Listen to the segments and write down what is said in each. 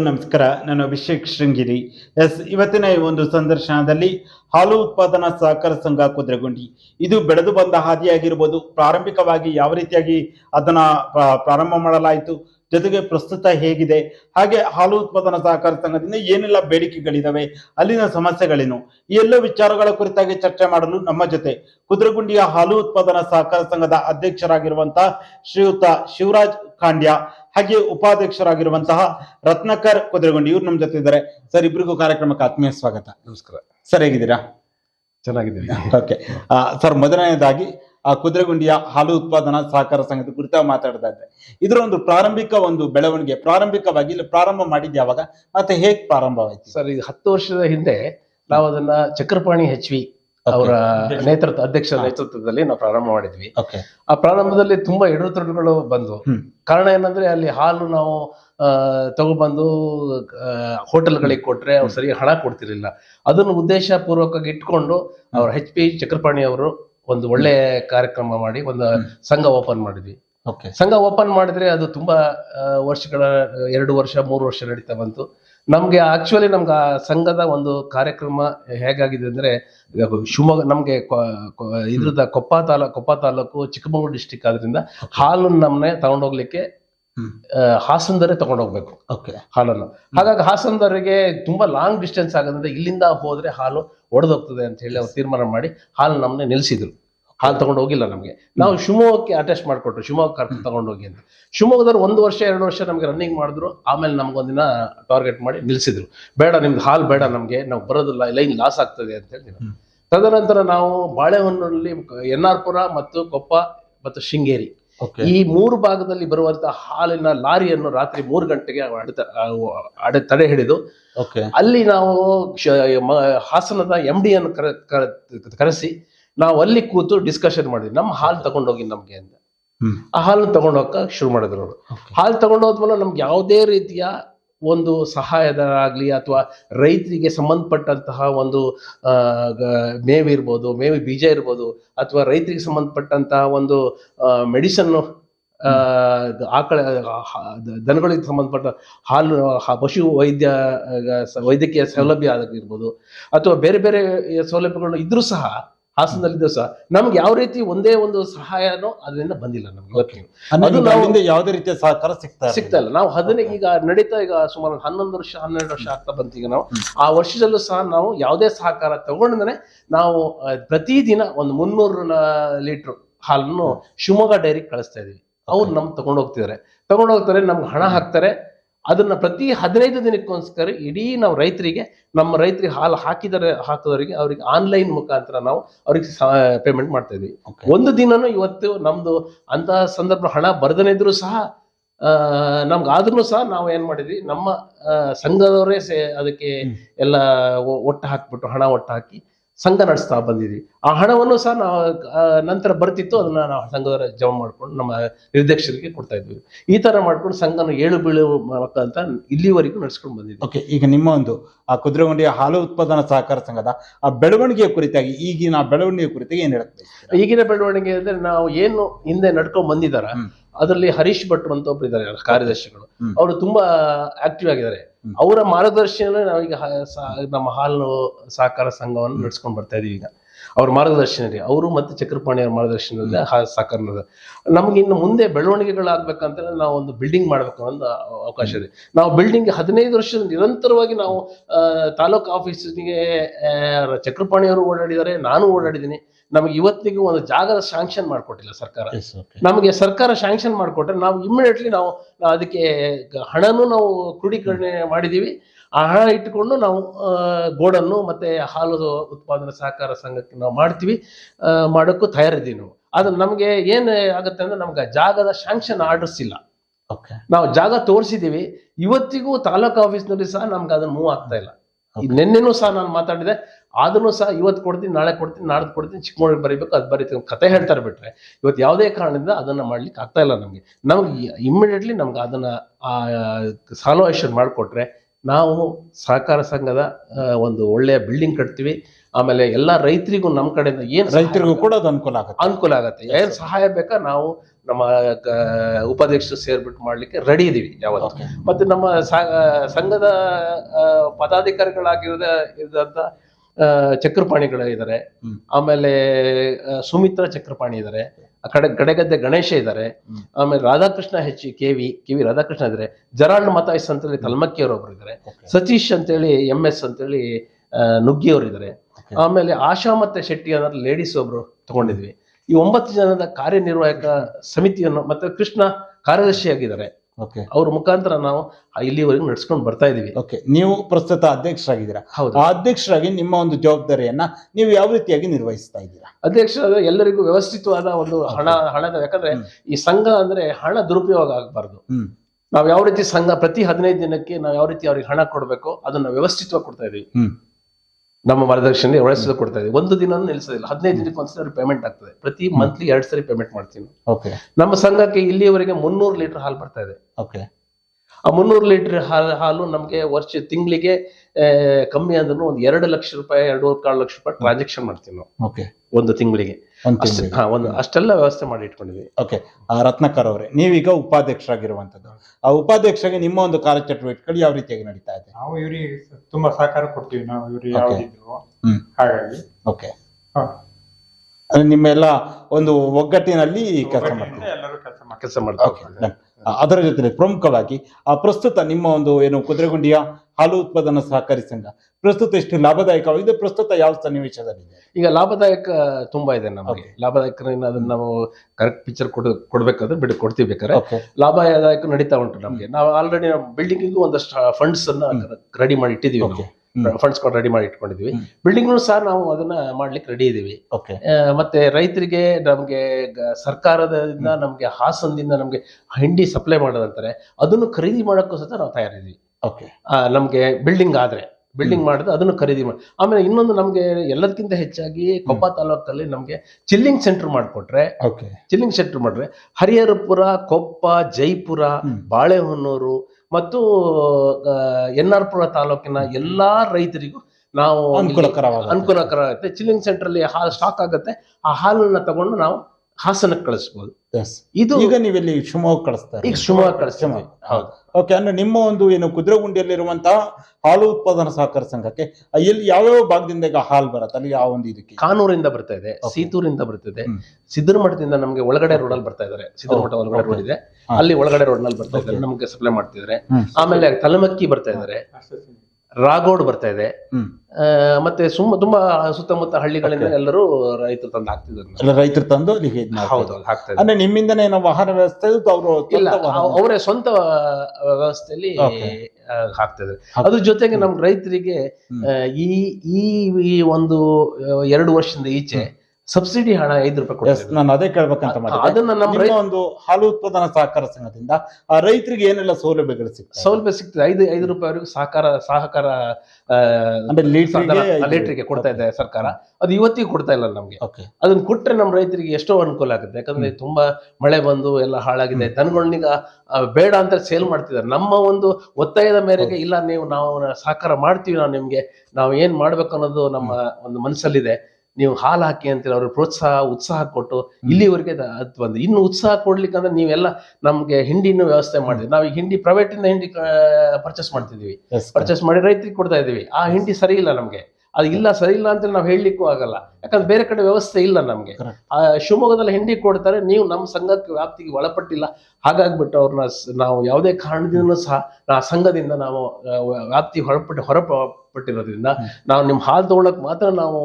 ನಮಸ್ಕಾರ, ನಾನು ಅಭಿಷೇಕ್ ಶೃಂಗಿರಿ. ಎಸ್, ಇವತ್ತಿನ ಈ ಒಂದು ಸಂದರ್ಶನದಲ್ಲಿ ಹಾಲು ಉತ್ಪಾದನಾ ಸಹಕಾರ ಸಂಘ ಕುದ್ರಗುಂಡಿ. ಇದು ಬೆಳೆದು ಬಂದ ಹಾದಿಯಾಗಿರ್ಬೋದು. ಪ್ರಾರಂಭಿಕವಾಗಿ ಯಾವ ರೀತಿಯಾಗಿ ಅದನ್ನ ಪ್ರ- ಪ್ರಾರಂಭ ಮಾಡಲಾಯಿತು, ಜೊತೆಗೆ ಪ್ರಸ್ತುತ ಹೇಗಿದೆ, ಹಾಗೆ ಹಾಲು ಉತ್ಪಾದನಾ ಸಹಕಾರ ಸಂಘದಿಂದ ಏನೆಲ್ಲ ಬೇಡಿಕೆಗಳಿದಾವೆ, ಅಲ್ಲಿನ ಸಮಸ್ಯೆಗಳೇನು? ಈ ಎಲ್ಲ ವಿಚಾರಗಳ ಕುರಿತಾಗಿ ಚರ್ಚೆ ಮಾಡಲು ನಮ್ಮ ಜೊತೆ ಕುದ್ರಗುಂಡಿಯ ಹಾಲು ಉತ್ಪಾದನಾ ಸಹಕಾರ ಸಂಘದ ಅಧ್ಯಕ್ಷರಾಗಿರುವಂತಹ ಶ್ರೀಯುತ ಶಿವರಾಜ್ ಖಾಂಡ್ಯ. ಹಾಗೆ ಉಪಾಧ್ಯಕ್ಷರಾಗಿರುವಂತಹ ರತ್ನಕರ್ ಕುದುರೆಗೊಂಡಿ ಇವ್ರು ನಮ್ಮ ಜೊತೆ ಇದ್ದಾರೆ. ಸರ್ ಇಬ್ಬರಿಗೂ ಕಾರ್ಯಕ್ರಮಕ್ಕೆ ಆತ್ಮೀಯ ಸ್ವಾಗತ. ನಮಸ್ಕಾರ. ಸರ್ ಹೇಗಿದ್ದೀರಾ? ಚೆನ್ನಾಗಿದ್ದೀನಿ. ಓಕೆ. ಸರ್ ಮೊದಲನೇದಾಗಿ ಆ ಕುದುರೆಗುಂಡಿಯ ಹಾಲು ಉತ್ಪಾದನಾ ಸಹಕಾರ ಸಂಘದ ಕುರಿತ ಮಾತಾಡ್ತಾ ಇದ್ದೆ. ಇದರ ಒಂದು ಪ್ರಾರಂಭಿಕ ಒಂದು ಬೆಳವಣಿಗೆ ಪ್ರಾರಂಭಿಕವಾಗಿ ಇಲ್ಲಿ ಪ್ರಾರಂಭ ಮಾಡಿದ ಯಾವಾಗ? ಮತ್ತೆ ಹೇಗ್ ಪ್ರಾರಂಭವಾಯ್ತು? ಸರ್ ಈಗ ಹತ್ತು ವರ್ಷದ ಹಿಂದೆ ನಾವು ಅದನ್ನ ಚಕ್ರಪಾಣಿ ಹೆಚ್ ವಿ ಅವರ ನೇತೃತ್ವ ಅಧ್ಯಕ್ಷ ನೇತೃತ್ವದಲ್ಲಿ ನಾವು ಪ್ರಾರಂಭ ಮಾಡಿದ್ವಿ. ಆ ಪ್ರಾರಂಭದಲ್ಲಿ ತುಂಬಾ ಎಡರುತೊಡರುಗಳು ಬಂದು ಹ್ಮ್. ಕಾರಣ ಏನಂದ್ರೆ ಅಲ್ಲಿ ಹಾಲು ನಾವು ತಗೊಬಂದು ಹೋಟೆಲ್ಗಳಿಗೆ ಕೊಟ್ರೆ ಅವ್ರು ಸರಿ ಹಣ ಕೊಡ್ತಿರ್ಲಿಲ್ಲ. ಅದನ್ನು ಉದ್ದೇಶ ಪೂರ್ವಕವಾಗಿ ಇಟ್ಕೊಂಡು ಅವ್ರ ಹೆಚ್ ಪಿ ಚಕ್ರಪಾಣಿ ಅವರು ಒಂದು ಒಳ್ಳೆ ಕಾರ್ಯಕ್ರಮ ಮಾಡಿ ಒಂದು ಸಂಘ ಓಪನ್ ಮಾಡಿದ್ವಿ. ಓಕೆ ಸಂಘ ಓಪನ್ ಮಾಡಿದ್ರೆ ಅದು ತುಂಬಾ ವರ್ಷಗಳ ಎರಡು ವರ್ಷ ಮೂರು ವರ್ಷ ನಡೀತಾ ಬಂತು. ನಮ್ಗೆ ಆಕ್ಚುಲಿ ನಮ್ಗೆ ಆ ಸಂಘದ ಒಂದು ಕಾರ್ಯಕ್ರಮ ಹೇಗಾಗಿದೆ ಅಂದ್ರೆ ಶಿವಮೊಗ್ಗ ನಮ್ಗೆ ಇದ್ರದ ಕೊಪ್ಪ ತಾಲೂಕು ಕೊಪ್ಪ ತಾಲೂಕು ಚಿಕ್ಕಮಗಳೂರು ಡಿಸ್ಟಿಕ್ ಆದ್ರಿಂದ ಹಾಲು ನಮ್ಮನೆ ತಗೊಂಡೋಗ್ಲಿಕ್ಕೆ ಹಾಸನದವರೇ ತಗೊಂಡೋಗ್ಬೇಕು. ಓಕೆ ಹಾಲನ್ನು. ಹಾಗಾಗಿ ಹಾಸನದವರಿಗೆ ತುಂಬಾ ಲಾಂಗ್ ಡಿಸ್ಟೆನ್ಸ್ ಆಗೋದ್ರಿಂದ ಇಲ್ಲಿಂದ ಹೋದ್ರೆ ಹಾಲು ಒಡೆದೋಗ್ತದೆ ಅಂತ ಹೇಳಿ ಅವ್ರು ತೀರ್ಮಾನ ಮಾಡಿ ಹಾಲು ನಮ್ಮನೆ ನಿಲ್ಸಿದ್ರು. ಹಾಲು ತಗೊಂಡು ಹೋಗಿಲ್ಲ ನಮಗೆ. ನಾವು ಶಿವಮೊಗ್ಗಕ್ಕೆ ಅಟ್ಯಾಚ್ ಮಾಡಿಕೊಟ್ರು ಶಿವಮೊಗ್ಗ ಕರ್ಕೊಂಡು ತಗೊಂಡು ಹೋಗಿ ಅಂತ. ಶಿವಮೊಗ್ಗದವ್ರು ಒಂದು ವರ್ಷ ಎರಡು ವರ್ಷ ನಮಗೆ ರನ್ನಿಂಗ್ ಮಾಡಿದ್ರು ಆಮೇಲೆ ನಮ್ಗೊಂದಿನ ಟಾರ್ಗೆಟ್ ಮಾಡಿ ನಿಲ್ಲಿಸಿದ್ರು ಬೇಡ ನಿಮ್ದು ಹಾಲು ಬೇಡ ನಮಗೆ ನಾವು ಬರೋದಿಲ್ಲ ಲೈನ್ ಲಾಸ್ ಆಗ್ತದೆ ಅಂತ ಹೇಳಿ ತದನಂತರ ನಾವು ಬಾಳೆಹೊನ್ನೂರಲ್ಲಿ ಎನ್ ಆರ್ ಪುರ ಮತ್ತು ಕೊಪ್ಪ ಮತ್ತು ಶೃಂಗೇರಿ. ಈ ಮೂರು ಭಾಗದಲ್ಲಿ ಬರುವಂತಹ ಹಾಲಿನ ಲಾರಿಯನ್ನು ರಾತ್ರಿ ಮೂರು ಗಂಟೆಗೆ ಅಡೆ ತಡೆ ಹಿಡಿದು ಅಲ್ಲಿ ನಾವು ಹಾಸನದ ಎಂ ಡಿ ಅನ್ನು ಕರೆ ಕರೆ- ಕರೆಸಿ ನಾವು ಅಲ್ಲಿ ಕೂತು ಡಿಸ್ಕಷನ್ ಮಾಡಿದ್ವಿ. ನಮ್ಮ ಹಾಲು ತಗೊಂಡೋಗಿ ನಮ್ಗೆ ಅಂತ. ಆ ಹಾಲನ್ನು ತಗೊಂಡೋಗ ಶುರು ಮಾಡಿದ್ರು ಅವರು. ಹಾಲ್ ಹಾಲು ತಗೊಂಡೋದ್ಮೇಲೆ ನಮ್ಗೆ ಯಾವುದೇ ರೀತಿಯ ಒಂದು ಸಹಾಯದ ಆಗಲಿ ಅಥವಾ ರೈತರಿಗೆ ಸಂಬಂಧಪಟ್ಟಂತಹ ಒಂದು ಗ- ಮೇವು ಇರ್ಬೋದು ಮೇವು ಬೀಜ ಇರ್ಬೋದು ಅಥವಾ ರೈತರಿಗೆ ಸಂಬಂಧಪಟ್ಟಂತಹ ಒಂದು ಮೆಡಿಸನ್ನು ಆಕಳ ದನಗಳಿಗೆ ಸಂಬಂಧಪಟ್ಟ ಹಾಲು ಪಶು ವೈದ್ಯ ವೈದ್ಯಕೀಯ ಸೌಲಭ್ಯ ಆಗಿರ್ಬೋದು ಅಥವಾ ಬೇರೆ ಬೇರೆ ಸೌಲಭ್ಯಗಳು ಇದ್ರೂ ಸಹ ಹಾಸನದಲ್ಲಿದ್ದರೂ ಸಹ ನಮ್ಗೆ ಯಾವ ರೀತಿ ಒಂದೇ ಒಂದು ಸಹಾಯನೋ ಅದರಿಂದ ಬಂದಿಲ್ಲ ನಮ್ಗೆ ಅದು ನಾವು- ಯಾವುದೇ ರೀತಿಯ ಸಹಕಾರ ಸಿಗ್ತಾ. ಸಿಗ್ತಾ ಇಲ್ಲ. ನಾವು ಹದಿನೈದು ಈಗ ನಡೀತಾ ಈಗ ಸುಮಾರು ಹನ್ನೊಂದು ವರ್ಷ ಹನ್ನೆರಡು ವರ್ಷ ಆಗ್ತಾ ಬಂತು ಈಗ ನಾವು. ಆ ವರ್ಷದಲ್ಲೂ ಸಹ ನಾವು ಯಾವುದೇ ಸಹಕಾರ ತಗೊಂಡ್ರೆ ನಾವು ಪ್ರತಿ ಪ್ರತಿದಿನ ಒಂದು ಮುನ್ನೂರು ಲೀಟರ್ ಹಾಲನ್ನು ಶಿವಮೊಗ್ಗ ಡೈರಿಗೆ ಕಳಿಸ್ತಾ ಇದೀವಿ ಅವ್ರು ನಮ್ಗೆ ತಗೊಂಡೋಗ್ತಿದ್ದಾರೆ. ತಗೊಂಡೋಗ್ತಾರೆ ನಮ್ಗೆ ಹಣ ಹಾಕ್ತಾರೆ. ಅದನ್ನ ಪ್ರತಿ ಹದಿನೈದು ದಿನಕ್ಕೋಸ್ಕರ ಇಡೀ ನಾವು ರೈತರಿಗೆ ನಮ್ಮ ರೈತರಿಗೆ ಹಾಲು ಹಾಕಿದರೆ ಹಾಕಿದವರಿಗೆ ಅವರಿಗೆ ಆನ್ಲೈನ್ ಮುಖಾಂತರ ನಾವು ಅವ್ರಿಗೆ ಪೇಮೆಂಟ್ ಮಾಡ್ತಾ ಇದೀವಿ. ಒಂದು ದಿನನೂ ಇವತ್ತು ನಮ್ದು ಅಂತಹ ಸಂದರ್ಭ ಹಣ ಬರ್ದನೇ ಇದ್ರು ಸಹ ನಮ್ಗೆ ಆದ್ರೂ ಸಹ ನಾವು ಏನ್ ಮಾಡಿದ್ವಿ ನಮ್ಮ ಸಂಘದವರೇ ಸೇ ಅದಕ್ಕೆ ಎಲ್ಲ ಒಟ್ಟು ಹಾಕ್ಬಿಟ್ಟು ಹಣ ಒಟ್ಟು ಹಾಕಿ ಸಂಘ ನಡೆಸ್ತಾ ಬಂದಿದ್ವಿ. ಆ ಹಣವನ್ನು ಸಹ ನಾವು ನಂತರ ಬರ್ತಿತ್ತು ಅದನ್ನ ನಾವು ಸಂಘದ ಜಮಾ ಮಾಡ್ಕೊಂಡು ನಮ್ಮ ನಿರ್ದೇಶಕರಿಗೆ ಕೊಡ್ತಾ ಇದ್ವಿ. ಈ ತರ ಮಾಡ್ಕೊಂಡು ಸಂಘನ ಏಳು ಬೀಳು ಅಂತ ಇಲ್ಲಿವರೆಗೂ ನಡ್ಸ್ಕೊಂಡು ಬಂದಿದ್ವಿ. ಓಕೆ ಈಗ ನಿಮ್ಮ ಒಂದು ಆ ಕುದುರೆಗುಂಡಿಯ ಹಾಲು ಉತ್ಪಾದನಾ ಸಹಕಾರ ಸಂಘದ ಆ ಬೆಳವಣಿಗೆಯ ಕುರಿತಾಗಿ ಈಗಿನ ಬೆಳವಣಿಗೆ ಕುರಿತಾಗಿ ಏನ್ ಹೇಳುತ್ತೆ ಈಗಿನ ಬೆಳವಣಿಗೆ ಅಂದ್ರೆ ನಾವು ಏನು ಹಿಂದೆ ನಡ್ಕೊಂಡ್ ಬಂದಿದಾರ. ಅದರಲ್ಲಿ ಹರೀಶ್ ಭಟ್ರು ಅಂತ ಒಬ್ರು ಇದ್ದಾರೆ ಕಾರ್ಯದರ್ಶಿಗಳು. ಅವರು ತುಂಬಾ ಆಕ್ಟಿವ್ ಆಗಿದ್ದಾರೆ. ಅವರ ಮಾರ್ಗದರ್ಶನ ನಾವೀಗ ನಮ್ಮ ಹಾಲು ಸಹಕಾರ ಸಂಘವನ್ನು ನಡ್ಸ್ಕೊಂಡ್ ಬರ್ತಾ ಇದೀವಿ ಈಗ. ಅವ್ರ ಮಾರ್ಗದರ್ಶನದಲ್ಲಿ ಅವರು ಮತ್ತೆ ಚಕ್ರಪಾಣಿ ಅವ್ರ ಮಾರ್ಗದರ್ಶನದಲ್ಲಿ ಸಾಕಾರ ಸಹಕಾರ ನಮ್ಗೆ ಇನ್ನು ಮುಂದೆ ಬೆಳವಣಿಗೆಗಳಾಗ್ಬೇಕಂತಂದ್ರೆ ನಾವು ಒಂದು ಬಿಲ್ಡಿಂಗ್ ಮಾಡ್ಬೇಕು ಅಂತ ಒಂದು ಅವಕಾಶ ಇದೆ. ನಾವು ಬಿಲ್ಡಿಂಗ್ ಹದಿನೈದು ವರ್ಷದ ನಿರಂತರವಾಗಿ ನಾವು ತಾಲೂಕು ಆಫೀಸಿಗೆ ಚಕ್ರಪಾಣಿ ಅವರು ಓಡಾಡಿದ್ದಾರೆ ನಾನು ಓಡಾಡಿದ್ದೀನಿ. ನಮಗೆ ಇವತ್ತಿಗೂ ಒಂದು ಜಾಗದ ಶಾಂಕ್ಷನ್ ಮಾಡಿಕೊಟ್ಟಿಲ್ಲ ಸರ್ಕಾರ. ನಮಗೆ ಸರ್ಕಾರ ಶಾಂಕ್ಷನ್ ಮಾಡಿಕೊಟ್ರೆ ನಾವು ಇಮಿಡಿಯೇಟ್ಲಿ ನಾವು ಅದಕ್ಕೆ ಹಣನು ನಾವು ಕ್ರೋಢೀಕರಣೆ ಮಾಡಿದೀವಿ. ಆ ಹಣ ಇಟ್ಟುಕೊಂಡು ನಾವು ಗೋಡನ್ನು ಮತ್ತೆ ಹಾಲು ಉತ್ಪಾದನಾ ಸಹಕಾರ ಸಂಘಕ್ಕೆ ನಾವು ಮಾಡ್ತೀವಿ. ಮಾಡೋಕ್ಕೂ ತಯಾರಿದ್ದೀವಿ ನಾವು. ಅದು ನಮಗೆ ಏನು ಆಗುತ್ತೆ ಅಂದ್ರೆ ನಮ್ಗೆ ಜಾಗದ ಶಾಂಕ್ಷನ್ ಆರ್ಡರ್ಸ್ ಇಲ್ಲ. ಓಕೆ ನಾವು ಜಾಗ ತೋರಿಸಿದ್ದೀವಿ. ಇವತ್ತಿಗೂ ತಾಲೂಕು ಆಫೀಸ್ನಲ್ಲಿ ಸಹ ನಮ್ಗೆ ಅದನ್ನ ಮೂವ್ ಆಗ್ತಾ ಇಲ್ಲ. ನಿನ್ನೆನೂ ಸಹ ನಾನು ಮಾತಾಡಿದೆ. ಆದ್ರೂ ಸಹ ಇವತ್ತು ಕೊಡ್ತೀನಿ ನಾಳೆ ಕೊಡ್ತೀನಿ ನಾಡ್ದು ಕೊಡ್ತೀನಿ ಚಿಕ್ಕಮಗಳೂರು ಬರೀಬೇಕು ಅದು ಬರೀತೀನಿ ಕತೆ ಹೇಳ್ತಾರೆ ಬಿಟ್ರೆ ಇವತ್ತು ಯಾವುದೇ ಕಾರಣದಿಂದ ಅದನ್ನು ಮಾಡ್ಲಿಕ್ಕೆ ಆಗ್ತಾ ಇಲ್ಲ ನಮಗೆ. ನಮ್ಗೆ ಇಮ್ಮಿಡಿಯೇಟ್ಲಿ ನಮ್ಗೆ ಅದನ್ನ ಸಾಲ್ವೇಷನ್ ಮಾಡಿಕೊಟ್ರೆ ನಾವು ಸಹಕಾರ ಸಂಘದ ಒಂದು ಒಳ್ಳೆಯ ಬಿಲ್ಡಿಂಗ್ ಕಟ್ತೀವಿ. ಆಮೇಲೆ ಎಲ್ಲ ರೈತರಿಗೂ ನಮ್ಮ ಕಡೆಯಿಂದ ಏನು ರೈತರಿಗೂ ಕೂಡ ಅದು ಅನುಕೂಲ ಆಗುತ್ತೆ. ಅನುಕೂಲ ಆಗುತ್ತೆ. ಏನು ಸಹಾಯ ಬೇಕಾ? ನಾವು ನಮ್ಮ ಉಪಾಧ್ಯಕ್ಷರು ಸೇರ್ಬಿಟ್ಟು ಮಾಡಲಿಕ್ಕೆ ರೆಡಿ ಇದೀವಿ ಯಾವತ್ತು. ಮತ್ತು ನಮ್ಮ ಸಂಘದ ಪದಾಧಿಕಾರಿಗಳಾಗಿರೋದ ಇದ್ದಂತ ಆ, ಚಕ್ರಪಾಣಿಗಳು ಇದ್ದಾರೆ ಆಮೇಲೆ ಸುಮಿತ್ರ ಚಕ್ರಪಾಣಿ ಇದ್ದಾರೆ ಆ ಕಡೆ ಕಡೆಗದ್ದೆ ಗಣೇಶ ಇದ್ದಾರೆ ಆಮೇಲೆ Radhakrishna H K V K V Radhakrishna ಇದ್ದಾರೆ ಜರಾಣ್ ಮತಾಯಿಸ್ ಅಂತೇಳಿ ಕಲ್ಮಕ್ಕಿ ಅವರೊಬ್ರು ಇದ್ದಾರೆ. ಸತೀಶ್ ಅಂತೇಳಿ ಎಂ ಎಸ್ ಅಂತೇಳಿ ನುಗ್ಗಿ ಅವರು ಇದ್ದಾರೆ ಆಮೇಲೆ ಆಶಾ ಮತ್ತೆ ಶೆಟ್ಟಿ ಅನ್ನೋ ಲೇಡೀಸ್ ಒಬ್ರು ತಗೊಂಡಿದ್ವಿ. ಈ ಒಂಬತ್ತು ಜನದ ಕಾರ್ಯನಿರ್ವಾಹಕ ಸಮಿತಿಯನ್ನು ಮತ್ತೆ ಕೃಷ್ಣ ಕಾರ್ಯದರ್ಶಿಯಾಗಿದ್ದಾರೆ. ಓಕೆ ಅವ್ರ ಮುಖಾಂತರ ನಾವು ಇಲ್ಲಿವರೆಗೂ ನಡ್ಸ್ಕೊಂಡು ಬರ್ತಾ ಇದೀವಿ. ಓಕೆ ನೀವು ಪ್ರಸ್ತುತ ಅಧ್ಯಕ್ಷರಾಗಿದ್ದೀರಾ? ಹೌದು. ಆ ಅಧ್ಯಕ್ಷರಾಗಿ ನಿಮ್ಮ ಒಂದು ಜವಾಬ್ದಾರಿಯನ್ನ ನೀವು ಯಾವ ರೀತಿಯಾಗಿ ನಿರ್ವಹಿಸ್ತಾ ಇದ್ದೀರಾ? ಅಧ್ಯಕ್ಷರಾದ ಎಲ್ಲರಿಗೂ ವ್ಯವಸ್ಥಿತವಾದ ಒಂದು ಹಣ ಹಣದ ಯಾಕಂದ್ರೆ ಈ ಸಂಘ ಅಂದ್ರೆ ಹಣ ದುರುಪಯೋಗ ಆಗಬಾರ್ದು. ನಾವ್ ಯಾವ ರೀತಿ ಸಂಘ ಪ್ರತಿ ಹದಿನೈದು ದಿನಕ್ಕೆ ನಾವು ಯಾವ ರೀತಿ ಅವ್ರಿಗೆ ಹಣ ಕೊಡಬೇಕು ಅದನ್ನ ವ್ಯವಸ್ಥಿತವಾಗಿ ಕೊಡ್ತಾ ಇದೀವಿ. ಹ್ಮ್. ನಮ್ಮ ಮಾರ್ಗದರ್ಶನ ಸಲ ಕೊಡ್ತಾ ಇದೆ ಒಂದು ದಿನ ನಿಲ್ಸೋದಿಲ್ಲ ಹದಿನೈದು ದಿನಕ್ಕೆ ಒಂದ್ಸರಿ ಪೇಮೆಂಟ್ ಆಗ್ತದೆ. ಪ್ರತಿ ಮಂತ್ಲಿ ಎರಡ್ ಸರಿ ಪೇಮೆಂಟ್ ಮಾಡ್ತೀನಿ. ಓಕೆ ನಮ್ಮ ಸಂಘಕ್ಕೆ ಇಲ್ಲಿಯವರೆಗೆ ಮುನ್ನೂರು ಲೀಟರ್ ಹಾಲು ಬರ್ತಾ ಇದೆ. ಓಕೆ ಆ ಮುನ್ನೂರು ಲೀಟರ್ ಹಾಲು ಹಾಲು ನಮಗೆ ವರ್ಷ ತಿಂಗಳಿಗೆ ಕಮ್ಮಿ ಅಂದ್ರೂ ಒಂದು ಎರಡು ಲಕ್ಷ ರೂಪಾಯಿ ಎರಡೂವರೆ ಕಾಲು ಲಕ್ಷ ರೂಪಾಯಿ ಟ್ರಾನ್ಸಾಕ್ಷನ್ ಮಾಡ್ತೀವಿ ನಾವು. ಓಕೆ ಒಂದು ತಿಂಗಳಿಗೆ. ಅಷ್ಟೇ ತಿಂಗಳಿಗೆ ಹಾ ಒಂದು ಅಷ್ಟೆಲ್ಲ ವ್ಯವಸ್ಥೆ ಮಾಡಿ ಇಟ್ಕೊಂಡಿದ್ವಿ. ಓಕೆ ರತ್ನಕರ್ ಅವರೇ ನೀವೀಗ ಉಪಾಧ್ಯಕ್ಷರಾಗಿರುವಂತದ್ದು ಆ ಉಪಾಧ್ಯಕ್ಷರಿಗೆ ನಿಮ್ಮ ಒಂದು ಕಾರ್ಯಚಟುವಟಿಕೆಗಳು ಯಾವ ರೀತಿಯಾಗಿ ನಡೀತಾ ಇದೆ? ನಾವು ಇವ್ರಿಗೆ ತುಂಬಾ ಸಹಕಾರ ಕೊಡ್ತೀವಿ. ನಾವು ಇವ್ರಿಗೆ. ಯಾವ್ದಿದ್ರು. ಹ್ಮ್. ಹಾಗಾಗಿ. ಓಕೆ ಹ. ಅಂದ್ರೆ ನಿಮ್ಮೆಲ್ಲ ಒಂದು ಒಗ್ಗಟ್ಟಿನಲ್ಲಿ ಕೆಲಸ ಮಾಡ್ತೀವಿ ಎಲ್ಲರೂ ಕೆಲಸ ಮಾಡ್ತಾರೆ ಕೆಲಸ ಮಾಡ್ತಾ ಓಕೆ ಆ, ಅದರ ಜೊತೆ ಪ್ರಮುಖವಾಗಿ ಆ ಪ್ರಸ್ತುತ ನಿಮ್ಮ ಒಂದು ಏನು ಕುದುರೆಗುಂಡಿಯ ಹಾಲು ಉತ್ಪಾದನಾ ಸಹಕಾರಿ ಸಂಘ ಪ್ರಸ್ತುತ ಎಷ್ಟು ಲಾಭದಾಯಕವಾಗಿದೆ ಪ್ರಸ್ತುತ ಯಾವ ಸನ್ನಿವೇಶದಲ್ಲಿದೆ ಈಗ ಲಾಭದಾಯಕ ತುಂಬಾ ಇದೆ ನಮಗೆ. ಲಾಭದಾಯಕ ಅದನ್ನ ನಾವು ಕರೆಕ್ಟ್ ಪಿಕ್ಚರ್ ಕೊಡ್ ಕೊಡ್ಬೇಕಾದ್ರೆ ಬಿಡ ಕೊಡ್ತೀವಿ ಬೇಕಾದ್ರೆ. ಲಾಭದಾಯಕ ನಡೀತಾ ಉಂಟು ನಮಗೆ. ನಾವು ಆಲ್ರೆಡಿ ಬಿಲ್ಡಿಂಗ್ ಬಿಲ್ಡಿಂಗಿಗೂ ಒಂದಷ್ಟು ಫಂಡ್ಸ್ ಅನ್ನ ರೆಡಿ ಮಾಡಿ ಇಟ್ಟಿದೀವಿ ಓಕೆ. ಫಂಡ್ಸ್ ರೆಡಿ ಮಾಡಿ ಇಟ್ಕೊಂಡಿದ್ವಿ. ಬಿಲ್ಡಿಂಗ್ ಸಹ ನಾವು ಅದನ್ನ ಮಾಡ್ಲಿಕ್ಕೆ ರೆಡಿ ಇದೀವಿ. ಮತ್ತೆ ರೈತರಿಗೆ ನಮ್ಗೆ ಸರ್ಕಾರದಿಂದ ನಮ್ಗೆ ಹಾಸನದಿಂದ ನಮ್ಗೆ ಹಿಂಡಿ ಸಪ್ಲೈ ಮಾಡೋದಂತಾರೆ. ಅದನ್ನು ಖರೀದಿ ಮಾಡಕ್ಕೂ ಸಹ ನಾವು ತಯಾರಿದ್ದೀವಿ. ಓಕೆ ನಮ್ಗೆ ಬಿಲ್ಡಿಂಗ್ ಆದ್ರೆ. ಬಿಲ್ಡಿಂಗ್ ಮಾಡಿದ್ರೆ ಅದನ್ನು ಖರೀದಿ ಮಾಡಿ. ಆಮೇಲೆ ಇನ್ನೊಂದು ನಮಗೆ ಎಲ್ಲದಕ್ಕಿಂತ ಹೆಚ್ಚಾಗಿ ಕೊಪ್ಪ ತಾಲೂಕಲ್ಲಿ ನಮಗೆ ಚಿಲ್ಲಿಂಗ್ ಸೆಂಟರ್ ಮಾಡಿಕೊಟ್ರೆ ಓಕೆ. ಚಿಲ್ಲಿಂಗ್ ಸೆಂಟರ್ ಮಾಡ್ರೆ ಹರಿಹರಪುರ ಕೊಪ್ಪ ಜೈಪುರ. ಬಾಳೆಹೊನ್ನೂರು ಮತ್ತು ಎನ್ ಆರ್ ಪುರ ತಾಲೂಕಿನ ಎಲ್ಲಾ ರೈತರಿಗೂ ನಾವು ಅನುಕೂಲಕರವಾಗ ಅನುಕೂಲಕರವಾಗುತ್ತೆ. ಅನುಕೂಲಕರ ಆಗುತ್ತೆ ಚಿಲ್ಲಿಂಗ್ ಸೆಂಟರ್ ಅಲ್ಲಿ ಹಾಲು ಸ್ಟಾಕ್ ಆಗುತ್ತೆ. ಆ ಹಾಲನ್ನ ತಗೊಂಡು ನಾವು ಹಾಸನಕ್ಕೆ ಕಳಿಸ್ಬೋದು. ಇದು ಈಗ ನೀವೆಲ್ಲಿ ಶಿವಮೊಗ್ಗ ಕಳಿಸ್ತಾರೆ ಈಗ ಶಿವಮೊಗ್ಗ ಕಳಿಸ್ತೀವಿ. ಶಿವಮೊಗ್ಗ. ಹೌದು. ಓಕೆ ಅಂದ್ರೆ ನಿಮ್ಮ ಒಂದು ಏನು ಕುದುರೆಗುಂಡಿಯಲ್ಲಿರುವಂತಹ ಹಾಲು ಉತ್ಪಾದನಾ ಸಹಕಾರ ಸಂಘಕ್ಕೆ ಇಲ್ಲಿ ಎಲ್ಲಿ ಯಾವ್ಯಾವ ಭಾಗದಿಂದ ಈಗ ಹಾಲು ಬರುತ್ತೆ? ಅಲ್ಲಿ ಯಾವ ಒಂದು ಇದಕ್ಕೆ? ಕಾನೂರಿಂದ ಬರ್ತಾ ಇದೆ. ಸೀತೂರಿಂದ ಬರ್ತಿದೆ ಇದೆ. ಸಿದ್ದರಮಠದಿಂದ ನಮಗೆ ಒಳಗಡೆ ರೋಡ್ ಅಲ್ಲಿ ಬರ್ತಾ ಇದಾರೆ. ಸಿದ್ದರಮಠ ಒಳಗಡೆ ರೋಡ್ ಇದೆ. ಅಲ್ಲಿ ಒಳಗಡೆ ರೋಡ್ನಲ್ಲಿ ಬರ್ತಾ ಇದ್ದಾರೆ. ನಮಗೆ ಸಪ್ಲೈ ಮಾಡ್ತಿದ್ದಾರೆ. ಆಮೇಲೆ ತಲಮಕ್ಕಿ ಬರ್ತಾ ಇದ್ದಾರೆ ಅಷ್ಟೇ. ರಾಗೋಡ್ ಬರ್ತಾ ಇದೆ. ಆ, ಮತ್ತೆ ಸುಮ್ಮ ತುಂಬಾ ಸುತ್ತಮುತ್ತ ಹಳ್ಳಿಗಳಿಂದ ಎಲ್ಲರೂ ರೈತರು ತಂದು ಹಾಕ್ತಿದ್ದಾರೆ. ಎಲ್ಲ ರೈತರು ತಂದು ಅಲ್ಲಿಗೆ ಹೌದು. ಹಾಕ್ತಾ ಅಂದ್ರೆ ನಿಮ್ಮಿಂದನೇ ಏನೋ ವಾಹನ ವ್ಯವಸ್ಥೆ ಅವರು ಇಲ್ಲ ಅವರೇ ಸ್ವಂತ ವ್ಯವಸ್ಥೆಯಲ್ಲಿ ಹಾಕ್ತಿದ್ರು ಆ, ಹಾಕ್ತಾ ಇದ್ದಾರೆ ಅದ್ರ ಜೊತೆಗೆ ನಮ್ ರೈತರಿಗೆ. ಈ ಈ ಒಂದು ಎರಡು ವರ್ಷದಿಂದ ಈಚೆ ಸಬ್ಸಿಡಿ ಹಣ ಐದು ರೂಪಾಯಿ ನಾನು ಅದೇ ಕೇಳ್ಬೇಕಂತ ಅದನ್ನ ನಮ್ಮ ಒಂದು ಹಾಲು ಉತ್ಪಾದನಾ ಸಹಕಾರ ಸಂಘದಿಂದ ಆ ರೈತರಿಗೆ ಏನೆಲ್ಲ ಸೌಲಭ್ಯಗಳು ಸಿಗ್ತವೆ ಸೌಲಭ್ಯ ಸಿಗ್ತದೆ. ಐದು ಐದು ರೂಪಾಯಿವರೆಗೂ ಸಹಕಾರ ಸಹಕಾರ ಅಂದ್ರೆ ಲೀಟರ್ಗೆ ಕೊಡ್ತಾ ಇದೆ ಸರ್ಕಾರ. ಅದು ಇವತ್ತಿಗೂ ಕೊಡ್ತಾ ಇಲ್ಲ ನಮ್ಗೆ. ಅದನ್ನ ಕೊಟ್ರೆ ನಮ್ಮ ರೈತರಿಗೆ ಎಷ್ಟೋ ಅನುಕೂಲ ಆಗುತ್ತೆ. ಯಾಕಂದ್ರೆ ತುಂಬಾ ಮಳೆ ಬಂದು ಎಲ್ಲ ಹಾಳಾಗಿದೆ. ದನಗಳನ್ನೀಗ ಬೇಡ ಅಂತ ಸೇಲ್ ಮಾಡ್ತಿದ್ದಾರೆ. ನಮ್ಮ ಒಂದು ಒತ್ತಾಯದ ಮೇರೆಗೆ ಇಲ್ಲ ನೀವು ನಾವು ಸಹಕಾರ ಮಾಡ್ತೀವಿ ನಾವು ನಿಮ್ಗೆ ನಾವು ಏನ್ ಮಾಡ್ಬೇಕು ಅನ್ನೋದು ನಮ್ಮ ಒಂದು ಮನಸ್ಸಲ್ಲಿದೆ. ನೀವು ಹಾಲು ಹಾಕಿ ಅಂತೇಳಿ ಅವ್ರಿಗೆ ಪ್ರೋತ್ಸಾಹ ಉತ್ಸಾಹ ಕೊಟ್ಟು ಇಲ್ಲಿವರೆಗೆ ಅದು ಬಂದು ಇನ್ನು ಉತ್ಸಾಹ ಕೊಡ್ಲಿಕ್ಕೆ ಅಂದ್ರೆ ನೀವೆಲ್ಲ ನಮ್ಗೆ ಹಿಂಡಿನ ವ್ಯವಸ್ಥೆ ಮಾಡಿದ್ವಿ ನಾವು ಈಗ ಹಿಂಡಿ ಪ್ರೈವೇಟ್ ಇಂದ ಹಿಂಡಿ ಪರ್ಚೇಸ್ ಮಾಡ್ತಿದೀವಿ ಪರ್ಚೇಸ್ ಮಾಡಿ ರೈತರಿಗೆ ಕೊಡ್ತಾ ಇದೀವಿ ಆ ಹಿಂಡಿ ಸರಿ ಇಲ್ಲ ನಮ್ಗೆ. ಅದು ಇಲ್ಲ ಸರಿ ಇಲ್ಲ ಅಂತ ನಾವು ಹೇಳಲಿಕ್ಕೂ ಆಗಲ್ಲ. ಯಾಕಂದ್ರೆ ಬೇರೆ ಕಡೆ ವ್ಯವಸ್ಥೆ ಇಲ್ಲ ನಮ್ಗೆ. ಆ ಶಿವಮೊಗ್ಗದಲ್ಲಿ ಹಿಂಡಿ ಕೊಡ್ತಾರೆ. ನೀವು ನಮ್ಮ ಸಂಘಕ್ಕೆ ವ್ಯಾಪ್ತಿಗೆ ಒಳಪಟ್ಟಿಲ್ಲ. ಹಾಗಾಗ್ಬಿಟ್ಟು ಅವ್ರನ್ನ ನಾವು ಯಾವುದೇ ಕಾರಣದಿಂದ ಸಹ ಆ ಸಂಘದಿಂದ ನಾವು ವ್ಯಾಪ್ತಿ ಹೊರಪಟ್ಟು ಹೊರಪಟ್ಟಿರೋದ್ರಿಂದ ನಾವು ನಿಮ್ಮ ಹಾಲು ತಗೊಳಕ್ ಮಾತ್ರ ನಾವು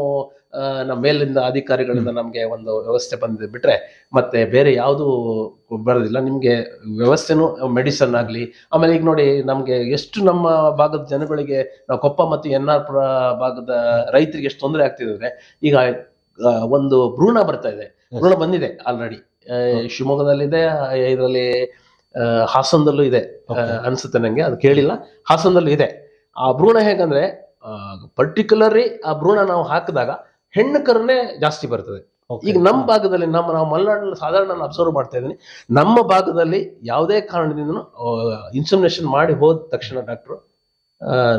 ನಮ್ಮ ಮೇಲಿಂದ ಅಧಿಕಾರಿಗಳಿಂದ ನಮಗೆ ಒಂದು ವ್ಯವಸ್ಥೆ ಬಂದಿದೆ ಬಿಟ್ರೆ ಮತ್ತೆ ಬೇರೆ ಯಾವುದು ಬರೋದಿಲ್ಲ. ನಿಮಗೆ ವ್ಯವಸ್ಥೆನೂ ಮೆಡಿಸನ್ ಆಗಲಿ ಆಮೇಲೆ ಈಗ ನೋಡಿ ನಮಗೆ ಎಷ್ಟು ನಮ್ಮ ಭಾಗದ ಜನಗಳಿಗೆ ನಾವು ಕೊಪ್ಪ ಮತ್ತು ಎನ್ ಆರ್ ಪುರ ಭಾಗದ ರೈತರಿಗೆ ಎಷ್ಟು ತೊಂದರೆ ಆಗ್ತಿದ್ರೆ ಈಗ ಒಂದು ಭ್ರೂಣ ಬರ್ತಾ ಇದೆ. ಭ್ರೂಣ ಬಂದಿದೆ ಆಲ್ರೆಡಿ ಶಿವಮೊಗ್ಗದಲ್ಲಿದೆ ಇದರಲ್ಲಿ ಹಾಸನದಲ್ಲೂ ಇದೆ. ಅನ್ಸುತ್ತೆ ನಂಗೆ ಅದು ಕೇಳಿಲ್ಲ. ಹಾಸನದಲ್ಲೂ ಇದೆ. ಆ ಭ್ರೂಣ ಹೇಗಂದ್ರೆ ಪರ್ಟಿಕ್ಯುಲರ್ಲಿ ಆ ಭ್ರೂಣ ನಾವು ಹಾಕಿದಾಗ ಹೆಣ್ಣು ಕರುನೇ ಜಾಸ್ತಿ ಬರ್ತದೆ. ಈಗ ನಮ್ಮ ಭಾಗದಲ್ಲಿ ನಮ್ಮ ನಾವು ಮಲೆನಾಡಿನಲ್ಲಿ ಸಾಧಾರಣ ನಾನು ಅಬ್ಸರ್ವ್ ಮಾಡ್ತಾ ಇದ್ದೀನಿ. ನಮ್ಮ ಭಾಗದಲ್ಲಿ ಯಾವುದೇ ಕಾರಣದಿಂದ ಇನ್ಸಮಿನೇಷನ್ ಮಾಡಿ ಹೋದ ತಕ್ಷಣ ಡಾಕ್ಟ್ರು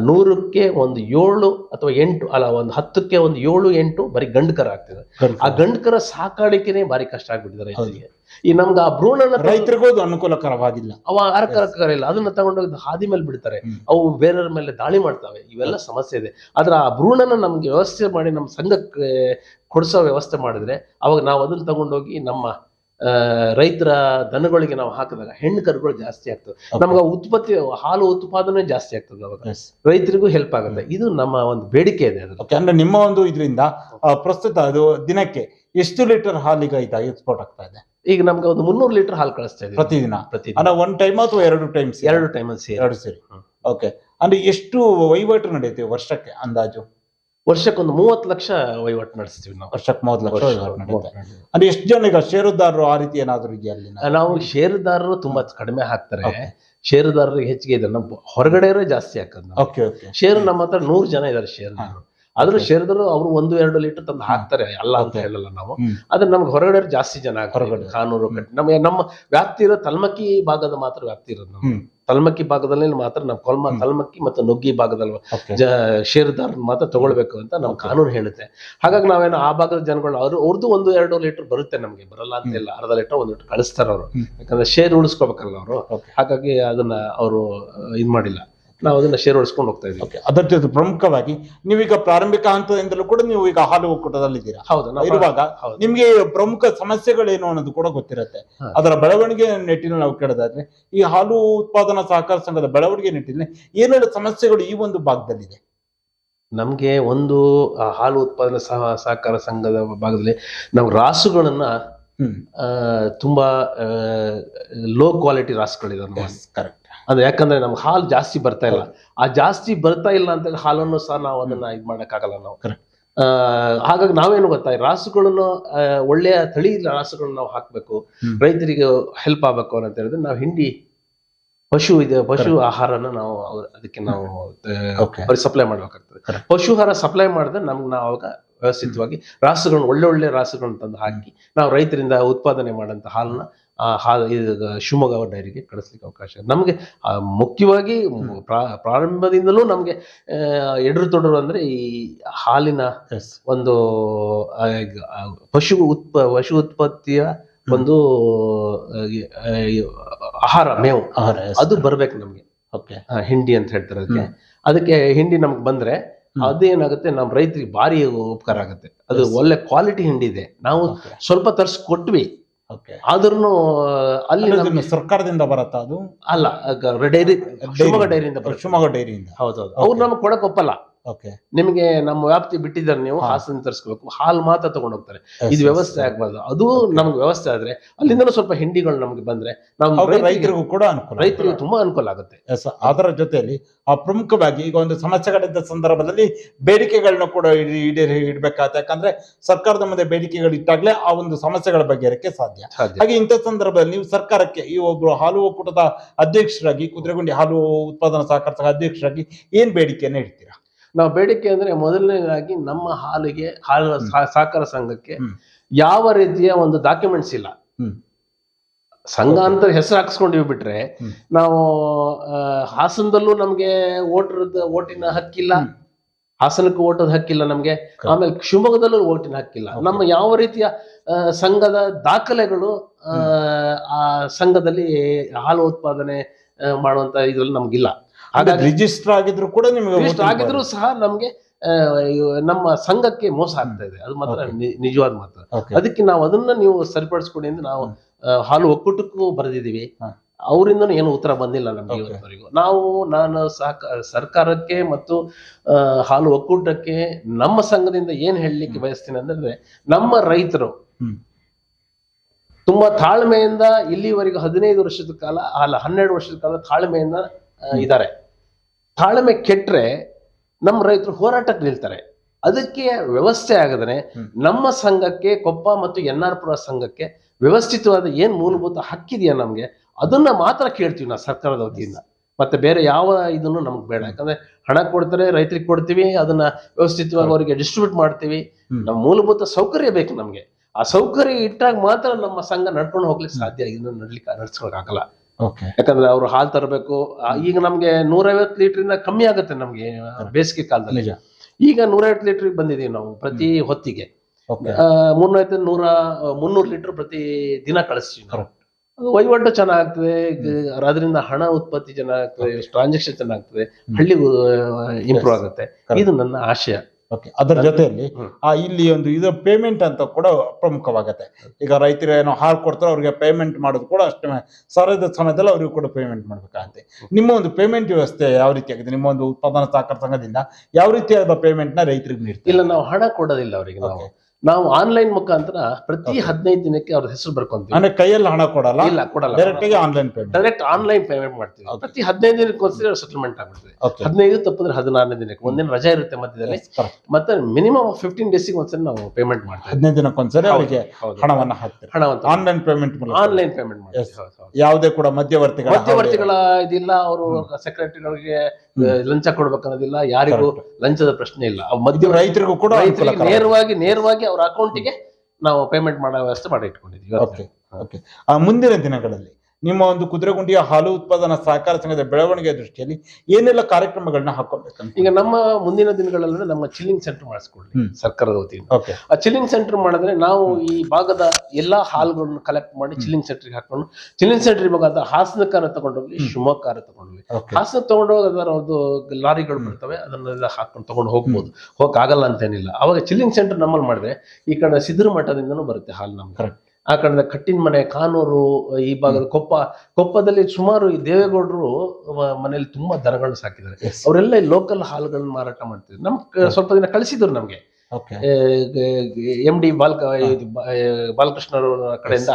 ನೂರಕ್ಕೆ ಒಂದು ಏಳು ಅಥವಾ ಎಂಟು ಅಲ್ಲ ಒಂದು ಹತ್ತಕ್ಕೆ ಒಂದು ಏಳು ಎಂಟು ಬರೀ ಗಂಡಕರ ಆಗ್ತಿದೆ. ಆ ಗಂಡಕರ ಸಾಕಾಣಿಕೆನೆ ಬಾರಿ ಕಷ್ಟ ಆಗ್ಬಿಟ್ಟಿದೆ ರೈತರಿಗೆ ಈ ನಮ್ಗೆ ಆ ಭ್ರೂಣನ ರೈತರಿಗೂ ಅದು ಅನುಕೂಲಕರವಾಗಿಲ್ಲ. ಅವ ಅರಕರ ಇಲ್ಲ ಅದನ್ನ ತಗೊಂಡೋಗಿ ಹಾದಿ ಮೇಲೆ ಬಿಡ್ತಾರೆ. ಅವು ಬೇರೆಯವ್ರ ಮೇಲೆ ದಾಳಿ ಮಾಡ್ತವೆ. ಇವೆಲ್ಲ ಸಮಸ್ಯೆ ಇದೆ. ಆದ್ರೆ ಆ ಭ್ರೂಣನ ನಮ್ಗೆ ವ್ಯವಸ್ಥೆ ಮಾಡಿ ನಮ್ಮ ಸಂಘಕ್ಕೆ ಕೊಡಿಸೋ ವ್ಯವಸ್ಥೆ ಮಾಡಿದ್ರೆ ಅವಾಗ ನಾವು ಅದನ್ನ ತಗೊಂಡೋಗಿ ನಮ್ಮ ರೈತರ ದನಗಳಿಗೆ ನಾವು ಹಾಕಿದಾಗ ಹೆಣ್ಣು ಕರುಗಳು ಜಾಸ್ತಿ ಆಗ್ತದೆ ನಮ್ಗೆ ಉತ್ಪತ್ತಿ ಹಾಲು ಉತ್ಪಾದನೆ ಜಾಸ್ತಿ ಆಗ್ತದೆ ಅವಾಗ. ರೈತರಿಗೂ ಹೆಲ್ಪ್ ಆಗುತ್ತೆ. ಇದು ನಮ್ಮ ಒಂದು ಬೇಡಿಕೆ ಇದೆ. ಅಂದ್ರೆ ನಿಮ್ಮ ಒಂದು ಇದರಿಂದ ಪ್ರಸ್ತುತ ಅದು ದಿನಕ್ಕೆ ಎಷ್ಟು ಲೀಟರ್ ಹಾಲಿಗೆ ಇದೆ ಎಕ್ಸ್ಪೋರ್ಟ್ ಆಗ್ತಾ ಇದೆ? ಈಗ ನಮ್ಗೆ ಒಂದು ಮುನ್ನೂರು ಲೀಟರ್ ಹಾಲು ಕಳಿಸ್ತಾ ಇದೆ ಪ್ರತಿದಿನ? ಪ್ರತಿ ಅಂದ್ರೆ ಒನ್ ಟೈಮ್ ಅಥವಾ ಎರಡು ಟೈಮ್ಸ್ ಎರಡು ಟೈಮ್ ಸೇರಿ. ಎರಡು ಸೇರಿ. ಓಕೆ ಅಂದ್ರೆ ಎಷ್ಟು ವಹಿವಾಟು ನಡೆಯುತ್ತೆ ವರ್ಷಕ್ಕೆ ಅಂದಾಜು? ವರ್ಷಕ್ಕೊಂದು ಮೂವತ್ತು ಲಕ್ಷ ವಹಿವಾಟು ನಡೆಸ್ತೀವಿ ನಾವು. ವರ್ಷಕ್ಕೆ ಮೂವತ್ತು ಲಕ್ಷ ವಹಿವಾಟು ನಡೆಯುತ್ತೆ. ಅಂದ್ರೆ ಎಷ್ಟು ಜನ ಈಗ ಷೇರುದಾರರು ಆ ರೀತಿ ಏನಾದರೂ ಇದೆಯಾ ಅಲ್ಲಿ? ನಾವು ಷೇರುದಾರರು ತುಂಬಾ ಕಡಿಮೆ ಹಾಕ್ತಾರೆ. ಷೇರುದಾರರು ಷೇರುದಾರರಿಗೆ ಹೆಚ್ಚಿಗೆ ಇದೆ. ನಮ್ಮ ಹೊರಗಡೆ ಜಾಸ್ತಿ ಹಾಕೋದು ಓಕೆ ಓಕೆ. ಷೇರು ನಮ್ಮ ಹತ್ರ ನೂರು ಜನ ಇದಾರೆ ಷೇರುದಾರರು. ಆದ್ರೂ ಸೇರಿದ್ರು ಅವರು ಒಂದು ಎರಡು ಲೀಟರ್ ತಂದು ಹಾಕ್ತಾರೆ ಅಲ್ಲ ಅಂತ ಹೇಳಲ್ಲ ನಾವು. ಆದ್ರೆ ನಮ್ಗೆ ಹೊರಗಡೆ ಜಾಸ್ತಿ ಜನ ಹೊರಗಡೆ. ಕಾನೂರು ನಮಗೆ ನಮ್ಮ ವ್ಯಾಪ್ತಿ ಇರೋ ತಲ್ಮಕ್ಕಿ ಭಾಗದ ಮಾತ್ರ ವ್ಯಾಪ್ತಿ ಇರೋದು ಹ್ಮ್. ತಲ್ಮಕ್ಕಿ ಭಾಗದಲ್ಲಿ ಮಾತ್ರ ನಾವು ಕೊಲ್ಮ. ತಲ್ಮಕ್ಕಿ ಮತ್ತು ನುಗ್ಗಿ ಭಾಗದಲ್ಲಿ ಶೇರ್ದಾರ್ ಷೇರುದಾರ ಮಾತ್ರ ತಗೊಳ್ಬೇಕು ಅಂತ ನಮ್ಮ ಕಾನೂನು ಹೇಳುತ್ತೆ. ಹಾಗಾಗಿ ನಾವೇನೋ ಆ ಭಾಗದ ಜನಗಳು ಅವರು ಅವ್ರದ್ದು ಒಂದು ಎರಡು ಲೀಟರ್ ಬರುತ್ತೆ ನಮಗೆ ಬರಲ್ಲ ಅಂತ ಇಲ್ಲ. ಅರ್ಧ ಲೀಟರ್ ಒಂದು ಲೀಟರ್ ಕಳಿಸ್ತಾರೆ ಅವರು. ಯಾಕಂದ್ರೆ ಶೇರ್ ಉಳಿಸ್ಕೋಬೇಕಲ್ಲ ಅವರು. ಹಾಗಾಗಿ ಅದನ್ನ ಅವರು ಇದು ಮಾಡಿಲ್ಲ. ನಾವು ಅದನ್ನ ಶೇರ್ ಹೊಡಿಸ್ಕೊಂಡು ಹೋಗ್ತಾ ಇದ್ದೀವಿ ಓಕೆ ಅದರ ಜೊತೆ ಪ್ರಮುಖವಾಗಿ ನೀವೀಗ ಪ್ರಾರಂಭಿಕ ಹಂತದಿಂದಲೂ ಕೂಡ ನೀವು ಈಗ ಹಾಲು ಒಕ್ಕೂಟದಲ್ಲಿದ್ದೀರಾ? ಹೌದು ನಾವು- ಇರುವಾಗ. ನಿಮ್ಗೆ ಪ್ರಮುಖ ಸಮಸ್ಯೆಗಳೇನು ಅನ್ನೋದು ಕೂಡ ಗೊತ್ತಿರುತ್ತೆ. ಅದರ ಬೆಳವಣಿಗೆ ನಿಟ್ಟಿನಲ್ಲಿ ನಾವು ಕೇಳೋದಾದ್ರೆ ಈ ಹಾಲು ಉತ್ಪಾದನಾ ಸಹಕಾರ ಸಂಘದ ಬೆಳವಣಿಗೆ ನಿಟ್ಟಿನಲ್ಲಿ ಏನೆಲ್ಲ ಸಮಸ್ಯೆಗಳು ಈ ಒಂದು ಭಾಗದಲ್ಲಿದೆ? ನಮ್ಗೆ ಒಂದು ಹಾಲು ಉತ್ಪಾದನಾ ಸಹ ಸಹಕಾರ ಸಂಘದ ಭಾಗದಲ್ಲಿ ನಾವು ರಾಸುಗಳನ್ನ ತುಂಬಾ ಲೋ ಕ್ವಾಲಿಟಿ ರಾಸುಗಳಿದಾವೆ ಕರೆಕ್ಟ್ ಅಂದ್ರೆ ಯಾಕಂದ್ರೆ ನಮ್ಗೆ ಹಾಲು ಜಾಸ್ತಿ ಬರ್ತಾ ಇಲ್ಲ. ಆ ಜಾಸ್ತಿ ಬರ್ತಾ ಇಲ್ಲ ಅಂತ ಹಾಲನ್ನು ಸಹ ನಾವು ಅದನ್ನ ಇದು ಮಾಡೋಕ್ಕಾಗಲ್ಲ ನಾವು. ಹಾಗಾಗಿ ನಾವೇನು ಗೊತ್ತಾ ರಾಸುಗಳನ್ನು ಒಳ್ಳೆಯ ತಳಿ ರಾಸುಗಳನ್ನ ನಾವು ಹಾಕ್ಬೇಕು. ರೈತರಿಗೆ ಹೆಲ್ಪ್ ಆಗ್ಬೇಕು ಅಂತ ಹೇಳಿದ್ರೆ ನಾವು ಹಿಂಡಿ ಪಶು ಇದೆ ಪಶು ಆಹಾರನ ನಾವು ಅದಕ್ಕೆ ನಾವು ಅವ್ರಿಗೆ ಸಪ್ಲೈ ಮಾಡ್ಬೇಕಾಗ್ತದೆ. ಪಶು ಆಹಾರ ಸಪ್ಲೈ ಮಾಡಿದ್ರೆ ನಮ್ಗೆ ನಾವು ಅವಾಗ ವ್ಯವಸ್ಥಿತವಾಗಿ ರಾಸುಗಳನ್ನ ಒಳ್ಳೆ ಒಳ್ಳೆ ರಾಸುಗಳನ್ನ ತಂದು ಹಾಕಿ ನಾವು ರೈತರಿಂದ ಉತ್ಪಾದನೆ ಮಾಡಂತ ಹಾಲನ್ನ ಶಿವಮೊಗ್ಗ ಡೈರಿಗೆ ಕಳಿಸ್ಲಿಕ್ಕೆ ಅವಕಾಶ. ನಮಗೆ ಮುಖ್ಯವಾಗಿ ಪ್ರಾ- ಪ್ರಾರಂಭದಿಂದಲೂ ನಮಗೆ ಎಡರು ತೊಡರು ಅಂದ್ರೆ ಈ ಹಾಲಿನ ಒಂದು ಪಶು ಉತ್ಪ ಪಶು ಉತ್ಪತ್ತಿಯ ಒಂದು ಆಹಾರ ಮೇವು. ಆಹಾರ ಅದು ಬರ್ಬೇಕು ನಮ್ಗೆ. ಓಕೆ ಹಿಂಡಿ ಅಂತ ಹೇಳ್ತಾರೆ ಅದಕ್ಕೆ. ಅದಕ್ಕೆ ಹಿಂಡಿ ನಮ್ಗೆ ಬಂದ್ರೆ. ಅದೇನಾಗುತ್ತೆ ನಮ್ಮ ರೈತರಿಗೆ ಭಾರಿ ಉಪಕಾರ ಆಗುತ್ತೆ. ಅದು ಒಳ್ಳೆ ಕ್ವಾಲಿಟಿ ಹಿಂಡಿ ಇದೆ. ನಾವು ಸ್ವಲ್ಪ ತರ್ಸ್ ಕೊಟ್ವಿ ಓಕೆ ಆದ್ರೂ ಅಲ್ಲಿ ನಮ್ಗೆ ಸರ್ಕಾರದಿಂದ ಬರತ್ತಾ ಅದು? ಅಲ್ಲ ಡೈರಿ ಶಿವಮೊಗ್ಗ ಡೈರಿಯಿಂದ ಶಿವಮೊಗ್ಗ ಡೈರಿಯಿಂದ ಹೌದೌದು. ಅವ್ರು ನಮ್ಗೆ ಕೊಡಕ್ ಒಪ್ಪಲ್ಲ. ನಿಮಗೆ ನಮ್ಮ ವ್ಯಾಪ್ತಿ ಬಿಟ್ಟಿದ್ದಾರೆ ನೀವು. ಹಾಸನ ತರಿಸ್ಕೋಬೇಕು. ಹಾಲು ಮಾತ್ರ ತಗೊಂಡ್ ಹೋಗ್ತಾರೆ ಇದು ವ್ಯವಸ್ಥೆ ಆಗ್ಬಾರ್ದು. ಅದು ನಮ್ಗೆ ವ್ಯವಸ್ಥೆ ಆದ್ರೆ ಅಲ್ಲಿಂದ ಸ್ವಲ್ಪ ಹಿಂಡಿಗಳು ನಮ್ಗೆ ಬಂದ್ರೆ ನಮ್ಮ ರೈತರಿಗೆ ಕೂಡ ಅನುಕೂಲ ರೈತರಿಗೆ ತುಂಬಾ ಅನುಕೂಲ ಆಗುತ್ತೆ. ಅದರ ಜೊತೆಯಲ್ಲಿ ಆ ಪ್ರಮುಖವಾಗಿ ಈಗ ಒಂದು ಸಮಸ್ಯೆಗಳಿದ್ದ ಸಂದರ್ಭದಲ್ಲಿ ಬೇಡಿಕೆಗಳನ್ನ ಕೂಡ ಈಡೇ- ಈಡೇರಿ ಇಡಬೇಕಾಗುತ್ತೆ ಯಾಕಂದ್ರೆ ಸರ್ಕಾರದ ಮುಂದೆ ಬೇಡಿಕೆಗಳು ಇಟ್ಟಾಗಲೇ ಆ ಒಂದು ಸಮಸ್ಯೆಗಳ ಬಗ್ಗೆ ಇರಕ್ಕೆ ಸಾಧ್ಯ. ಹಾಗೆ ಇಂಥ ಸಂದರ್ಭದಲ್ಲಿ ನೀವು ಸರ್ಕಾರಕ್ಕೆ ಈ ಒಬ್ರು ಹಾಲು ಒಕ್ಕೂಟದ ಅಧ್ಯಕ್ಷರಾಗಿ ಕುದುರೆಗುಂಡಿ ಹಾಲು ಉತ್ಪಾದನಾ ಸಹಕಾರ ಸಂಘ ಅಧ್ಯಕ್ಷರಾಗಿ ಏನ್ ಬೇಡಿಕೆಯನ್ನ ಇಡ್ತೀರಾ? ನಾವು ಬೇಡಿಕೆ ಅಂದ್ರೆ ಮೊದಲನೇದಾಗಿ ನಮ್ಮ ಹಾಲಿಗೆ ಹಾಲು ಸಹಕಾರ ಸಂಘಕ್ಕೆ ಯಾವ ರೀತಿಯ ಒಂದು ಡಾಕ್ಯುಮೆಂಟ್ಸ್ ಇಲ್ಲ. ಸಂಘ ಅಂತ ಹೆಸರು ಹಾಕ್ಸ್ಕೊಂಡಿವಿ ಬಿಟ್ರೆ ನಾವು ಹಾಸನದಲ್ಲೂ ನಮ್ಗೆ ಓಟರದ ಓಟಿನ ಹಕ್ಕಿಲ್ಲ. ಹಾಸನಕ್ಕೆ ಓಟದ ಹಕ್ಕಿಲ್ಲ ನಮ್ಗೆ. ಆಮೇಲೆ ಶಿವಮೊಗ್ಗದಲ್ಲೂ ಓಟಿನ ಹಕ್ಕಿಲ್ಲ. ನಮ್ಮ ಯಾವ ರೀತಿಯ ಸಂಘದ ದಾಖಲೆಗಳು ಆ, ಸಂಘದಲ್ಲಿ ಹಾಲು ಉತ್ಪಾದನೆ ಮಾಡುವಂತ ಇದ್ರಲ್ಲಿ ನಮ್ಗಿಲ್ಲ. ಹಾಗಾಗಿ ರಿಜಿಸ್ಟರ್ ಆಗಿದ್ರು ಕೂಡ ನಿಮಗೆ ಇಷ್ಟು ಆಗಿದ್ರು ಸಹ ನಮ್ಗೆ ನಮ್ಮ ಸಂಘಕ್ಕೆ ಮೋಸ ಆಗ್ತಾ ಇದೆ. ಅದು ಮಾತ್ರ ನಿಜವಾದ ಮಾತ್ರ. ಅದಕ್ಕೆ ನಾವು ಅದನ್ನ ನೀವು ಸರಿಪಡಿಸ್ಕೊಡಿ ಎಂದು ನಾವು ಹಾಲು ಒಕ್ಕೂಟಕ್ಕೂ ಬರೆದಿದ್ದೀವಿ. ಅವರಿಂದ ಏನು ಉತ್ತರ ಬಂದಿಲ್ಲ ನಮಗೆ. ಇವತ್ತವರೆಗೂ. ನಾವು ನಾನು ಸಹಕಾರ ಸರ್ಕಾರಕ್ಕೆ ಮತ್ತು ಹಾಲು ಒಕ್ಕೂಟಕ್ಕೆ ನಮ್ಮ ಸಂಘದಿಂದ ಏನ್ ಹೇಳಲಿಕ್ಕೆ ಬಯಸ್ತೀನಿ ಅಂದ್ರೆ ನಮ್ಮ ರೈತರು ತುಂಬಾ ತಾಳ್ಮೆಯಿಂದ ಇಲ್ಲಿವರೆಗೂ ಹದಿನೈದು ವರ್ಷದ ಕಾಲ ಅಲ್ಲ ಹನ್ನೆರಡು ವರ್ಷದ ಕಾಲ ತಾಳ್ಮೆಯಿಂದ ಇದ್ದಾರೆ. ತಾಳ್ಮೆ ಕೆಟ್ಟರೆ ನಮ್ಮ ರೈತರು ಹೋರಾಟಕ್ಕೆ ನಿಲ್ತಾರೆ. ಅದಕ್ಕೆ ವ್ಯವಸ್ಥೆ ಆಗದ್ರೆ ನಮ್ಮ ಸಂಘಕ್ಕೆ ಕೊಪ್ಪ ಮತ್ತು ಎನ್ ಆರ್ ಪುರ ಸಂಘಕ್ಕೆ ವ್ಯವಸ್ಥಿತವಾದ ಏನ್ ಮೂಲಭೂತ ಹಕ್ಕಿದೆಯಾ ನಮ್ಗೆ? ಅದನ್ನ ಮಾತ್ರ ಕೇಳ್ತೀವಿ ನಾವು ಸರ್ಕಾರದ ವತಿಯಿಂದ. ಮತ್ತೆ ಬೇರೆ ಯಾವ ಇದನ್ನು ನಮ್ಗೆ ಬೇಡ. ಯಾಕಂದ್ರೆ ಹಣ ಕೊಡ್ತಾರೆ ರೈತರಿಗೆ ಕೊಡ್ತೀವಿ ಅದನ್ನ ವ್ಯವಸ್ಥಿತವಾಗಿ ಅವರಿಗೆ ಡಿಸ್ಟ್ರಿಬ್ಯೂಟ್ ಮಾಡ್ತೀವಿ. ನಮ್ಮ ಮೂಲಭೂತ ಸೌಕರ್ಯ ಬೇಕು ನಮ್ಗೆ. ಆ ಸೌಕರ್ಯ ಇಟ್ಟಾಗ ಮಾತ್ರ ನಮ್ಮ ಸಂಘ ನಡ್ಕೊಂಡು ಹೋಗ್ಲಿಕ್ಕೆ ಸಾಧ್ಯ ಇದನ್ನ ನಡ್ಲಿಕ್ಕೆ ನಡ್ಸ್ಕೊಳಕ್ ಆಗಲ್ಲ ಯಾಕಂದ್ರೆ ಅವ್ರು ಹಾಲು ತರಬೇಕು. ಈಗ ನಮ್ಗೆ ನೂರೈವತ್ತು ಲೀಟರ್ ಕಮ್ಮಿ ಆಗುತ್ತೆ ನಮ್ಗೆ ಬೇಸಿಗೆ ಕಾಲದಲ್ಲಿ. ನಿಜ. ಈಗ ನೂರೈವತ್ತು ಲೀಟರ್ ಬಂದಿದೀವಿ ನಾವು ಪ್ರತಿ ಹೊತ್ತಿಗೆ. ಓಕೆ ಮುನ್ನೂರೈವತ್ತು ನೂರ ಮುನ್ನೂರು ಲೀಟರ್ ಪ್ರತಿ ದಿನ ಕಳಿಸ್ತೀವಿ ನಾವು. ಅದು ವಹಿವಾಟು ಚೆನ್ನಾಗ್ತದೆ ಅದರಿಂದ ಹಣ ಉತ್ಪತ್ತಿ ಚೆನ್ನಾಗ್ತದೆ ಟ್ರಾನ್ಸಾಕ್ಷನ್ ಚೆನ್ನಾಗ್ತದೆ ಹಳ್ಳಿ ಇಂಪ್ರೂವ್ ಆಗುತ್ತೆ. ಇದು ನನ್ನ ಆಶಯ. ಓಕೆ ಅದರ ಜೊತೆಯಲ್ಲಿ ಆ ಇಲ್ಲಿ ಒಂದು ಇದು ಪೇಮೆಂಟ್ ಅಂತ ಕೂಡ ಪ್ರಮುಖವಾಗತ್ತೆ. ಈಗ ರೈತರು ಏನೋ ಹಾಲು ಕೊಡ್ತಾರೆ ಅವ್ರಿಗೆ ಪೇಮೆಂಟ್ ಮಾಡೋದು ಕೂಡ ಅಷ್ಟೇ ಸರದ ಸಮಯದಲ್ಲಿ ಅವ್ರಿಗೂ ಕೂಡ ಪೇಮೆಂಟ್ ಮಾಡ್ಬೇಕಾಗತ್ತೆ. ನಿಮ್ಮ ಒಂದು ಪೇಮೆಂಟ್ ವ್ಯವಸ್ಥೆ ಯಾವ ರೀತಿ ಆಗಿದೆ? ನಿಮ್ಮ ಒಂದು ಉತ್ಪಾದನಾ ಸಹಕಾರ ಸಂಘದಿಂದ ಯಾವ ರೀತಿಯಾದ ಪೇಮೆಂಟ್ನ ರೈತರಿಗೆ ನೀಡ್ತೀವಿ ಇಲ್ಲ ನಾವು ಹಣ ಕೊಡೋದಿಲ್ಲ ಅವರಿಗೆ ನಾವು. ನಾವು ಆನ್ಲೈನ್ ಮುಖಾಂತರ ಪ್ರತಿ ಹದಿನೈದು ದಿನಕ್ಕೆ ಅವ್ರ ಹೆಸರು ಬರ್ಕೊಂತೀವಿ. ಅಂದ್ರೆ ಕೈಯಲ್ಲಿ ಹಣ ಕೊಡಲ್ಲ? ಇಲ್ಲ ಕೊಡಲ್ಲ. ಡೈರೆಕ್ಟ್ ಆಗಿ online payment direct online payment ಮಾಡ್ತೀವಿ. ಪ್ರತಿ ಹದಿನೈದು ದಿನಕ್ಕೆ ಒಂದ್ಸರಿ ಸೆಟಲ್ಮೆಂಟ್ ಆಗ್ಬಿಡ್ತದೆ. ಓಕೆ ಹದಿನೈದು ತಪ್ಪಿದ್ರೆ ಹದಿನಾರನೇ ದಿನಕ್ಕೆ. ಒಂದಿನ ರಜಾ ಇರುತ್ತೆ ಮಧ್ಯದಲ್ಲಿ. ಮತ್ತೆ ಮಿನಿಮಮ್ ಫಿಫ್ಟೀನ್ ಡೇಸಿಗೆ ಒಂದ್ಸರಿ ನಾವು ಪೇಮೆಂಟ್ ಮಾಡ್ತೀವಿ. ಹದಿನೈದು ದಿನಕ್ಕೊಂದ್ಸರಿ ಅವರಿಗೆ ಹೌದು. ಹಣವನ್ನ ಹಾಕ್ತೀವಿ. ಹಣವಂತ ಆನ್ಲೈನ್ ಪೇಮೆಂಟ್ ಆನ್ಲೈನ್ ಪೇಮೆಂಟ್. ಮಾಡ್ತೀವಿ. ಯಾವುದೇ ಕೂಡ ಮಧ್ಯವರ್ತಿಗಳ ಮಧ್ಯವರ್ತಿಗಳ ಇದಿಲ್ಲ ಅವರು ಸೆಕ್ರೆಟರಿಗಳಿಗೆ ಲಂಚ ಕೊಡ್ಬೇಕನ್ನೋದಿಲ್ಲ. ಯಾರಿಗೂ ಲಂಚದ ಪ್ರಶ್ನೆ ಇಲ್ಲ. ಮಧ್ಯ ರೈತರಿಗೂ ಕೂಡ. ನೇರವಾಗಿ ನೇರವಾಗಿ ಅವ್ರ ಅಕೌಂಟಿಗೆ ನಾವು ಪೇಮೆಂಟ್ ಮಾಡೋ ವ್ಯವಸ್ಥೆ ಮಾಡಿ ಇಟ್ಕೊಂಡಿದ್ದೀವಿ. ಓಕೆ ಓಕೆ ಆ ಮುಂದಿನ ದಿನಗಳಲ್ಲಿ ನಿಮ್ಮ ಒಂದು ಕುದುರೆಗುಂಡಿಯ ಹಾಲು ಉತ್ಪಾದನಾ ಸಹಕಾರ ಸಂಘದ ಬೆಳವಣಿಗೆ ದೃಷ್ಟಿಯಲ್ಲಿ ಏನೆಲ್ಲ ಕಾರ್ಯಕ್ರಮಗಳನ್ನ ಹಾಕೊಳ್ಬೇಕಂತ? ಈಗ ನಮ್ಮ ಮುಂದಿನ ದಿನಗಳಲ್ಲಿ ನಮ್ಮ ಚಿಲ್ಲಿಂಗ್ ಸೆಂಟರ್ ಮಾಡಿಸ್ಕೊಳ್ಳಿ. ಸರ್ಕಾರದ ವತಿಯಿಂದ. ಆ ಚಿಲ್ಲಿಂಗ್ ಸೆಂಟರ್ ಮಾಡಿದ್ರೆ ನಾವು ಈ ಭಾಗದ ಎಲ್ಲಾ ಹಾಲುಗಳನ್ನು ಕಲೆಕ್ಟ್ ಮಾಡಿ ಚಿಲ್ಲಿಂಗ್ ಸೆಂಟರ್ಗೆ ಹಾಕೊಂಡು ಚಿಲ್ಲಿಂಗ್ ಸೆಂಟರ್ ಇವಾಗ ಹಾಸನಕಾರ ತಗೊಂಡೋಗ್ಲಿ ಶಿವಮೊಗ್ಗಕಾರ ತಗೊಂಡೋಗ್ಲಿ. ಓಕೆ ಹಾಸನ ತಗೊಂಡೋಗಿ ಅದರ ಒಂದು ಲಾರಿಗಳು ಬರ್ತವೆ ಅದನ್ನೆಲ್ಲ ಹಾಕೊಂಡು ತಗೊಂಡು ಹೋಗ್ಬೋದು. ಹೋಗಕ್ ಆಗಲ್ಲ ಅಂತೇನಿಲ್ಲ. ಅವಾಗ ಚಿಲ್ಲಿಂಗ್ ಸೆಂಟರ್ ನಮ್ಮಲ್ಲಿ ಮಾಡಿದ್ರೆ ಈ ಕಡೆ ಸಿದ್ಧರ ಮಠದಿಂದನೂ ಬರುತ್ತೆ ಹಾಲು ನಮ್ಗೆ. ಆ ಕಡೆ ಕಟ್ಟಿನ ಮನೆ ಕಾನೂರು ಈ ಭಾಗದ ಕೊಪ್ಪ ಕೊಪ್ಪದಲ್ಲಿ ಸುಮಾರು ಈ ದೇವೇಗೌಡರು ಮನೇಲಿ ತುಂಬಾ ದನಗಳನ್ನ ಸಾಕಿದ್ದಾರೆ. ಅವರೆಲ್ಲ ಲೋಕಲ್ ಹಾಲ್ಗಳನ್ನ ಮಾರಾಟ ಮಾಡ್ತಿದ್ರು. ನಮ್ ಸ್ವಲ್ಪ ದಿನ ಕಳಿಸಿದ್ರು ನಮ್ಗೆ. ಎಂ ಡಿ ಬಾಲ್ಕ ಬಾಲಕೃಷ್ಣ ಕಡೆಯಿಂದ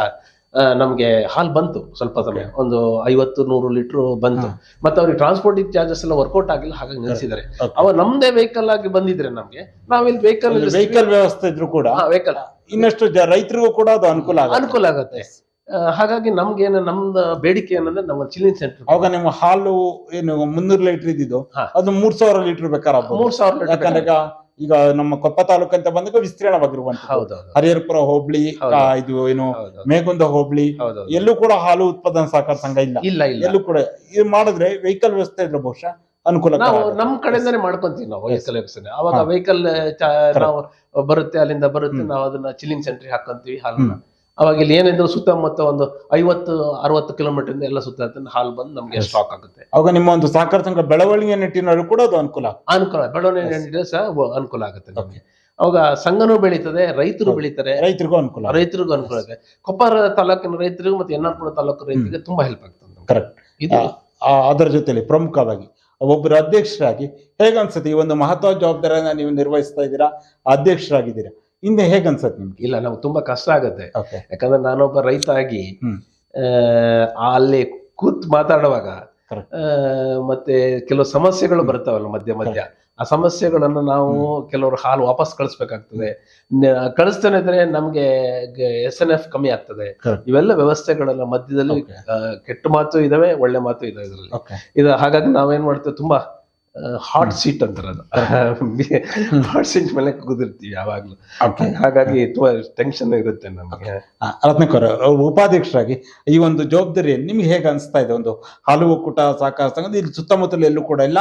ನಮಗೆ ಹಾಲ್ ಬಂತು ಸ್ವಲ್ಪ ಸಮಯ. ಒಂದು ಐವತ್ತು ನೂರು ಲೀಟರ್ ಬಂತು. ಮತ್ತೆ ಅವ್ರಿಗೆ ಟ್ರಾನ್ಸ್ಪೋರ್ಟ್ ಚಾರ್ಜಸ್ ಎಲ್ಲ ವರ್ಕೌಟ್ ಆಗಿಲ್ಲ ಹಾಗಾಗಿ ನಿಲ್ಸಿದ್ದಾರೆ. ಅವ ನಮ್ದೇ ವೆಹಿಕಲ್ ಆಗಿ ಬಂದಿದ್ರೆ ನಮ್ಗೆ ನಾವಿಲ್ಲಿ ವೆಹಿಕಲ್ ವೆಹಿಕಲ್ ವ್ಯವಸ್ಥೆ ಇದ್ರು ಕೂಡ. ವೆಹಿಕಲ್ ಇನ್ನಷ್ಟು ರೈತರಿಗೂ ಕೂಡ ಅದು ಅನುಕೂಲ ಆಗುತ್ತೆ. ಅನುಕೂಲ ಆಗುತ್ತೆ. ಹಾಗಾಗಿ ನಮ್ಗೆ ಏನ ನಮ್ದು ಬೇಡಿಕೆ ಏನಂದ್ರೆ ನಮ್ಮ ಚಿಲ್ಲಿಂಗ್ ಸೆಂಟರ್ ಅವಾಗ ನಿಮ್ಮ ಹಾಲು ಏನು ಮುನ್ನೂರು ಲೀಟರ್ ಇದ್ದಿದ್ದು ಅದು ಮೂರ್ ಸಾವಿರ ಲೀಟರ್ ಬೇಕಾರು ಮೂರ್ ಸಾವಿರ ಯಾಕಂದ್ರೆ ಈಗ ನಮ್ಮ ಕೊಪ್ಪ ತಾಲೂಕು ಅಂತ ಬಂದಾಗ ವಿಸ್ತೀರ್ಣವಾಗಿರುವಂತ ಹೌದೌದು. ಹರಿಹರಪುರ ಹೋಬಳಿ ಹೌದು. ಇದು ಏನು ಮೇಗುಂದ ಹೋಬಳಿ ಎಲ್ಲೂ ಕೂಡ ಹಾಲು ಉತ್ಪಾದನಾ ಸಹಕಾರ ಸಂಘ ಇಲ್ಲ. ಇಲ್ಲ ಇಲ್ಲ. ಎಲ್ಲೂ ಕೂಡ ಇದು ಮಾಡಿದ್ರೆ ವೆಹಿಕಲ್ ವ್ಯವಸ್ಥೆ ಇದ್ರೆ ಬಹುಶಃ ಅನುಕೂಲ ನಾವು ನಮ್ ಕಡೆಯಿಂದಾನೆ ಮಾಡ್ಕೊಂತೀವಿ ನಾವು ವೆಹಿಕಲ್ ಅವಾಗ ಹಾ. ವೆಹಿಕಲ್ ನಾವು ಬರುತ್ತೆ ಅಲ್ಲಿಂದ ಬರುತ್ತೆ ನಾವು ಅದನ್ನ ಚಿಲ್ಲಿಂಗ್ ಸೆಂಟ್ರಿ ಹಾಕೊಂತೀವಿ ಹಾಲನ್ನ. ಅವಾಗ ಇಲ್ಲಿ ಏನಿದ್ರು ಸುತ್ತಮುತ್ತ ಒಂದು ಐವತ್ತು ಅರವತ್ತು ಕಿಲೋಮೀಟರ್ ಇಂದ ಎಲ್ಲ ಸುತ್ತ ಹಾಲು ಬಂದು ನಮ್ಗೆ. ಸ್ಟಾಕ್ ಆಗುತ್ತೆ. ಅವಾಗ ನಿಮ್ಮ ಒಂದು ಸಹಕಾರ ಸಂಘ ಬೆಳವಣಿಗೆ ನಿಟ್ಟಿನಲ್ಲೂ ಕೂಡ ಅದು ಅನುಕೂಲ ಅನುಕೂಲ ಬೆಳವಣಿಗೆ ಸಹ ಅನುಕೂಲ ಆಗುತ್ತೆ ನಮಗೆ. ಅವಾಗ ಸಂಘನೂ ಬೆಳೀತದೆ ರೈತರು ಬೆಳೀತಾರೆ. ರೈತರಿಗೂ ಅನುಕೂಲ. ರೈತರಿಗೂ ಅನುಕೂಲ ಆಗುತ್ತೆ. ಕೊಪ್ಪಾರ ತಾಲೂಕಿನ ರೈತರಿಗೂ ಮತ್ತೆ ಎನ್ನಾರ್ಪುರ ತಾಲೂಕು ರೈತರಿಗೆ ತುಂಬಾ ಹೆಲ್ಪ್ ಆಗ್ತದೆ ಕರೆಕ್ಟ್ ಇದು ಅದರ ಜೊತೆಲಿ ಪ್ರಮುಖವಾಗಿ ಒಬ್ಬರು ಅಧ್ಯಕ್ಷರಾಗಿ ಹೇಗನ್ಸುತ್ತೆ ಈ ಒಂದು ಮಹತ್ವ ಜವಾಬ್ದಾರಿಯನ್ನ ನೀವು ನಿರ್ವಹಿಸ್ತಾ ಇದ್ದೀರಾ? ಅಧ್ಯಕ್ಷರಾಗಿದ್ದೀರಾ? ಹಿಂದೆ ಹೇಗನ್ಸುತ್ತೆ ನಿಮ್ಗೆ? ಇಲ್ಲ ನಮ್ಗೆ ತುಂಬಾ ಕಷ್ಟ ಆಗುತ್ತೆ. ಯಾಕಂದ್ರೆ ನಾನೊಬ್ಬ ರೈತ ಆಗಿ ಅಲ್ಲಿ ಕೂತ್ ಮಾತಾಡುವಾಗ ಮತ್ತೆ ಕೆಲವು ಸಮಸ್ಯೆಗಳು ಬರ್ತಾವಲ್ಲ ಮಧ್ಯ ಮಧ್ಯ. ಆ ಸಮಸ್ಯೆಗಳನ್ನು ನಾವು ಕೆಲವರು ಹಾಲು ವಾಪಸ್ ಕಳಿಸ್ಬೇಕಾಗ್ತದೆ. ಕಳಿಸ್ತೇನೆ ಇದ್ರೆ ನಮ್ಗೆ ಎಸ್ ಎನ್ ಎಫ್ ಕಮ್ಮಿ ಆಗ್ತದೆ. ಇವೆಲ್ಲ ವ್ಯವಸ್ಥೆಗಳೆಲ್ಲ ಮಧ್ಯದಲ್ಲಿ. ಕೆಟ್ಟ ಮಾತು ಇದಾವೆ ಒಳ್ಳೆ ಮಾತು ಇದಾವೆ ಇದರಲ್ಲಿ. ಇದು ಹಾಗಾಗಿ ನಾವೇನ್ ಮಾಡ್ತೇವೆ ತುಂಬಾ ಹಾಟ್ ಸೀಟ್ ಅಂತಾರೆ ಅದು ಹಾಟ್ ಸೀಟ್ ಮೇಲೆ ಕುದಿರ್ತೀವಿ ಯಾವಾಗ್ಲೂ. ಹಾಗಾಗಿ ತುಂಬಾ ಟೆನ್ಷನ್ ಇರುತ್ತೆ ನಮಗೆ. ರತ್ನಕರ್ ಅವ್ರು ಉಪಾಧ್ಯಕ್ಷರಾಗಿ ಈ ಒಂದು ಜವಾಬ್ದಾರಿ ನಿಮ್ಗೆ ಹೇಗೆ ಅನಿಸ್ತಾ ಇದೆ? ಒಂದು ಹಾಲು ಒಕ್ಕೂಟ ಸಹಕಾರ ಸಂಘದ ಇಲ್ಲಿ ಸುತ್ತಮುತ್ತಲು ಎಲ್ಲೂ ಕೂಡ ಇಲ್ಲ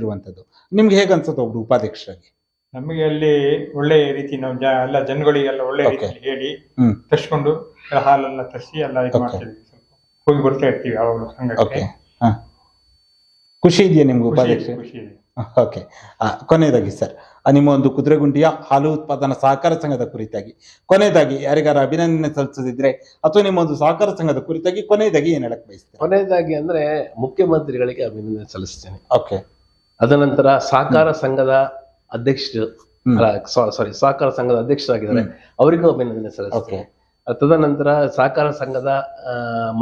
ಇರುವಂತದ್ದು ನಿಮ್ಗೆ ಹೇಗೆ ಅನ್ಸುತ್ತೆ ಒಬ್ರು ಉಪಾಧ್ಯಕ್ಷರಾಗಿ? ನಮಗೆ ಅಲ್ಲಿ ಒಳ್ಳೆ ರೀತಿ ನಾವು ಜ ಎಲ್ಲ ಜನಗಳಿಗೆಲ್ಲ ಒಳ್ಳೆ ರೀತಿ ಹೇಳಿ. ತರಿಸ್ಕೊಂಡು ಹಾಲೆಲ್ಲ ತರಿಸಿ ಎಲ್ಲ ಇದು ಮಾಡ್ತೀವಿ ಹೋಗಿ ಬರ್ತಾ ಇರ್ತೀವಿ ಯಾವಾಗಲೂ ಸಂಘಕ್ಕೆ ಖುಷಿ ಇದೆಯಾ ನಿಮ್ಗೆ ಉಪಾಧ್ಯಕ್ಷ ಖುಷಿ ಇದೆ. ಓಕೆ ಕೊನೆಯದಾಗಿ ಸರ್ ನಿಮ್ಮ ಒಂದು ಕುದುರೆಗುಂಡಿಯ ಹಾಲು ಉತ್ಪಾದನಾ ಸಹಕಾರ ಸಂಘದ ಕುರಿತಾಗಿ. ಕೊನೆಯದಾಗಿ ಯಾರಿಗಾರ ಅಭಿನಂದನೆ ಸಲ್ಲಿಸದಿದ್ರೆ ಅಥವಾ ನಿಮ್ಮ ಒಂದು ಸಹಕಾರ ಸಂಘದ ಕುರಿತಾಗಿ ಕೊನೆಯದಾಗಿ ಏನ್ ಹೇಳಕ್ ಬಯಸ್ತೀನಿ ಕೊನೆಯದಾಗಿ ಅಂದ್ರೆ ಮುಖ್ಯಮಂತ್ರಿಗಳಿಗೆ ಅಭಿನಂದನೆ ಸಲ್ಲಿಸ್ತೇನೆ. ಓಕೆ ಅದನಂತರ ಸಹಕಾರ ಸಂಘದ ಅಧ್ಯಕ್ಷರು ಸಾರಿ ಸಹಕಾರ ಸಂಘದ ಅಧ್ಯಕ್ಷರಾಗಿದ್ದಾರೆ. ಅವರಿಗೂ ಅಭಿನಂದನೆ ಓಕೆ ಸಲ್ಲಿಸ್ತೇನೆ ತದನಂತರ ಸಹಕಾರ ಸಂಘದ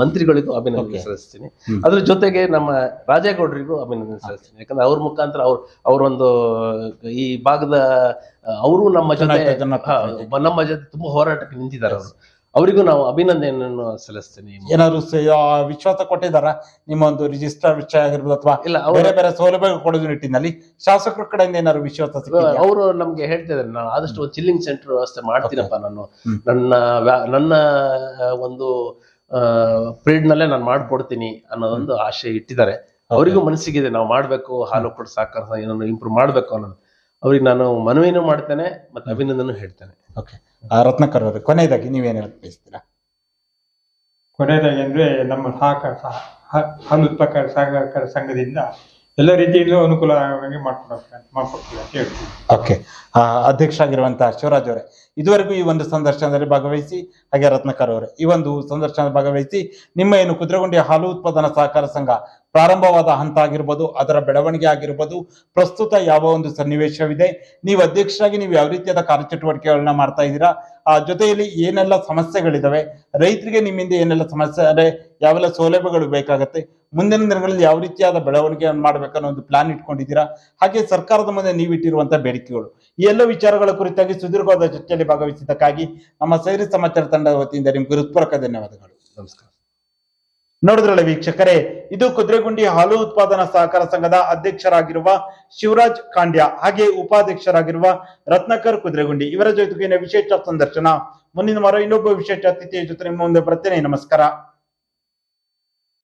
ಮಂತ್ರಿಗಳಿಗೂ ಅಭಿನಂದನೆ. ಸಲ್ಲಿಸ್ತೀನಿ. ಅದ್ರ ಜೊತೆಗೆ ನಮ್ಮ ರಾಜೇಗೌಡರಿಗೂ ಅಭಿನಂದನೆ ಸಲ್ಲಿಸ್ತೀನಿ. ಯಾಕಂದ್ರೆ ಅವ್ರ ಮುಖಾಂತರ ಅವ್ರ ಅವರೊಂದು ಈ ಭಾಗದ ಅವರು ನಮ್ಮ ಜೊತೆ ನಮ್ಮ ಜೊತೆ ತುಂಬಾ ಹೋರಾಟಕ್ಕೆ ನಿಂತಿದ್ದಾರೆ ಅವರು. ಅವರಿಗೂ ನಾವು ಅಭಿನಂದನೆಯನ್ನು ಸಲ್ಲಿಸ್ತೀನಿ ಏನಾದ್ರು ವಿಶ್ವಾಸ ಕೊಟ್ಟಿದಾರ ನಿಮ್ಮ ಒಂದು ರಿಜಿಸ್ಟರ್ ವಿಷಯ ಆಗಿರ್ಬೋದು ಅಥವಾ ಇಲ್ಲ ಬೇರೆ ಬೇರೆ ಸೌಲಭ್ಯ ಕೊಡೋದು ನಿಟ್ಟಿನಲ್ಲಿ ಶಾಸಕರ ಕಡೆಯಿಂದ ಏನಾದ್ರು ವಿಶ್ವಾಸ? ಅವರು ನಮ್ಗೆ ಹೇಳ್ತಾ ಇದ್ದಾರೆ ನಾನು ಆದಷ್ಟು ಚಿಲ್ಲಿಂಗ್ ಸೆಂಟರ್ ವ್ಯವಸ್ಥೆ ಮಾಡ್ತೀನಪ್ಪ ನಾನು. ನನ್ನ ನನ್ನ ಒಂದು ಪೀರಿಯಡ್ ನಲ್ಲೇ ನಾನು ಮಾಡ್ಕೊಡ್ತೀನಿ ಅನ್ನೋದೊಂದು ಆಶೆ ಇಟ್ಟಿದ್ದಾರೆ. ಅವರಿಗೂ ಮನಸ್ಸಿಗಿದೆ ನಾವು ಮಾಡ್ಬೇಕು ಹಾಲು ಕೊಡ್ ಸಾಕಾರ ಏನನ್ನು ಇಂಪ್ರೂವ್ ಮಾಡ್ಬೇಕು ಅನ್ನೋದು. ಅವ್ರಿಗೆ ನಾನು ಮನವಿನೂ ಮಾಡ್ತೇನೆ ಮತ್ತೆ ಅಭಿನಂದನೂ ಹೇಳ್ತೇನೆ. ಓಕೆ ರತ್ನಕರ್ ಅವರು ಕೊನೆಯದಾಗಿ ನೀವೇನು ಹೇಳಕ್ ಬಯಸ್ತೀರಾ? ಕೊನೆಯದಾಗಿ ಅಂದ್ರೆ ನಮ್ಮ ಸಹಕಾರ ಸಹ- ಹಾಲು ಉತ್ಪಾದಕರ ಸಹಕಾರ ಸಂಘದಿಂದ ಎಲ್ಲ ರೀತಿಯಲ್ಲೂ ಆಗಿ ಮಾಡ್ಕೊಡ್ತಾರೆ ಮಾಡ್ಕೊಡ್ತೀವಿ ಅಂತ ಹೇಳ್ತೀವಿ. ಓಕೆ ಅಧ್ಯಕ್ಷರಾಗಿರುವಂತಹ ಶಿವರಾಜ್ ಅವರೇ ಇದುವರೆಗೂ ಈ ಒಂದು ಸಂದರ್ಶನದಲ್ಲಿ ಭಾಗವಹಿಸಿ ಹಾಗೆ ರತ್ನಕರ್ ಅವರೇ ಈ ಒಂದು ಸಂದರ್ಶನದಲ್ಲಿ ಭಾಗವಹಿಸಿ ನಿಮ್ಮ ಏನು ಕುದುರೆಗುಂಡಿ ಹಾಲು ಉತ್ಪಾದನಾ ಸಹಕಾರ ಸಂಘ ಪ್ರಾರಂಭವಾದ ಹಂತ ಆಗಿರ್ಬೋದು, ಅದರ ಬೆಳವಣಿಗೆ ಆಗಿರ್ಬೋದು, ಪ್ರಸ್ತುತ ಯಾವ ಒಂದು ಸನ್ನಿವೇಶವಿದೆ, ನೀವು ಅಧ್ಯಕ್ಷರಾಗಿ ನೀವು ಯಾವ ರೀತಿಯಾದ ಕಾರ್ಯಚಟುವಟಿಕೆಗಳನ್ನ ಮಾಡ್ತಾ ಇದ್ದೀರಾ, ಆ ಜೊತೆಯಲ್ಲಿ ಏನೆಲ್ಲ ಸಮಸ್ಯೆಗಳಿದಾವೆ, ರೈತರಿಗೆ ನಿಮ್ಮಿಂದ ಏನೆಲ್ಲ ಸಮಸ್ಯೆ, ಅಂದ್ರೆ ಯಾವೆಲ್ಲ ಸೌಲಭ್ಯಗಳು ಬೇಕಾಗುತ್ತೆ, ಮುಂದಿನ ದಿನಗಳಲ್ಲಿ ಯಾವ ರೀತಿಯಾದ ಬೆಳವಣಿಗೆಯನ್ನು ಮಾಡ್ಬೇಕನ್ನೋ ಒಂದು ಪ್ಲಾನ್ ಇಟ್ಕೊಂಡಿದ್ದೀರಾ, ಹಾಗೆ ಸರ್ಕಾರದ ಮುಂದೆ ನೀವು ಇಟ್ಟಿರುವಂತಹ ಬೇಡಿಕೆಗಳು. ಈ ಎಲ್ಲ ವಿಚಾರಗಳ ಕುರಿತಾಗಿ ಸುದೀರ್ಘವಾದ ಚರ್ಚೆಯಲ್ಲಿ ಭಾಗವಹಿಸಿದ್ದಕ್ಕಾಗಿ ನಮ್ಮ ಸೈರಿ ಸಮಾಚಾರ ತಂಡದ ವತಿಯಿಂದ ನಿಮ್ಗೆ ಹೃತ್ಪೂರ್ವಕ ಧನ್ಯವಾದಗಳು. ನಮಸ್ಕಾರ. ನೋಡಿದ್ರಲ್ಲ ವೀಕ್ಷಕರೇ, ಇದು ಕುದುರೆಗುಂಡಿ ಹಾಲು ಉತ್ಪಾದನಾ ಸಹಕಾರ ಸಂಘದ ಅಧ್ಯಕ್ಷರಾಗಿರುವ ಶಿವರಾಜ್ ಖಾಂಡ್ಯ ಹಾಗೆ ಉಪಾಧ್ಯಕ್ಷರಾಗಿರುವ ರತ್ನಕರ್ ಕುದುರೆಗುಂಡಿ. ಇವರ ಜೊತೆಗಿನ ವಿಶೇಷ ಸಂದರ್ಶನ. ಮುಂದಿನ ವಾರ ಇನ್ನೊಬ್ಬ ವಿಶೇಷ ಅತಿಥಿಯ ಜೊತೆ ನಿಮ್ಮ ಮುಂದೆ ಬರ್ತೇನೆ ನಮಸ್ಕಾರ.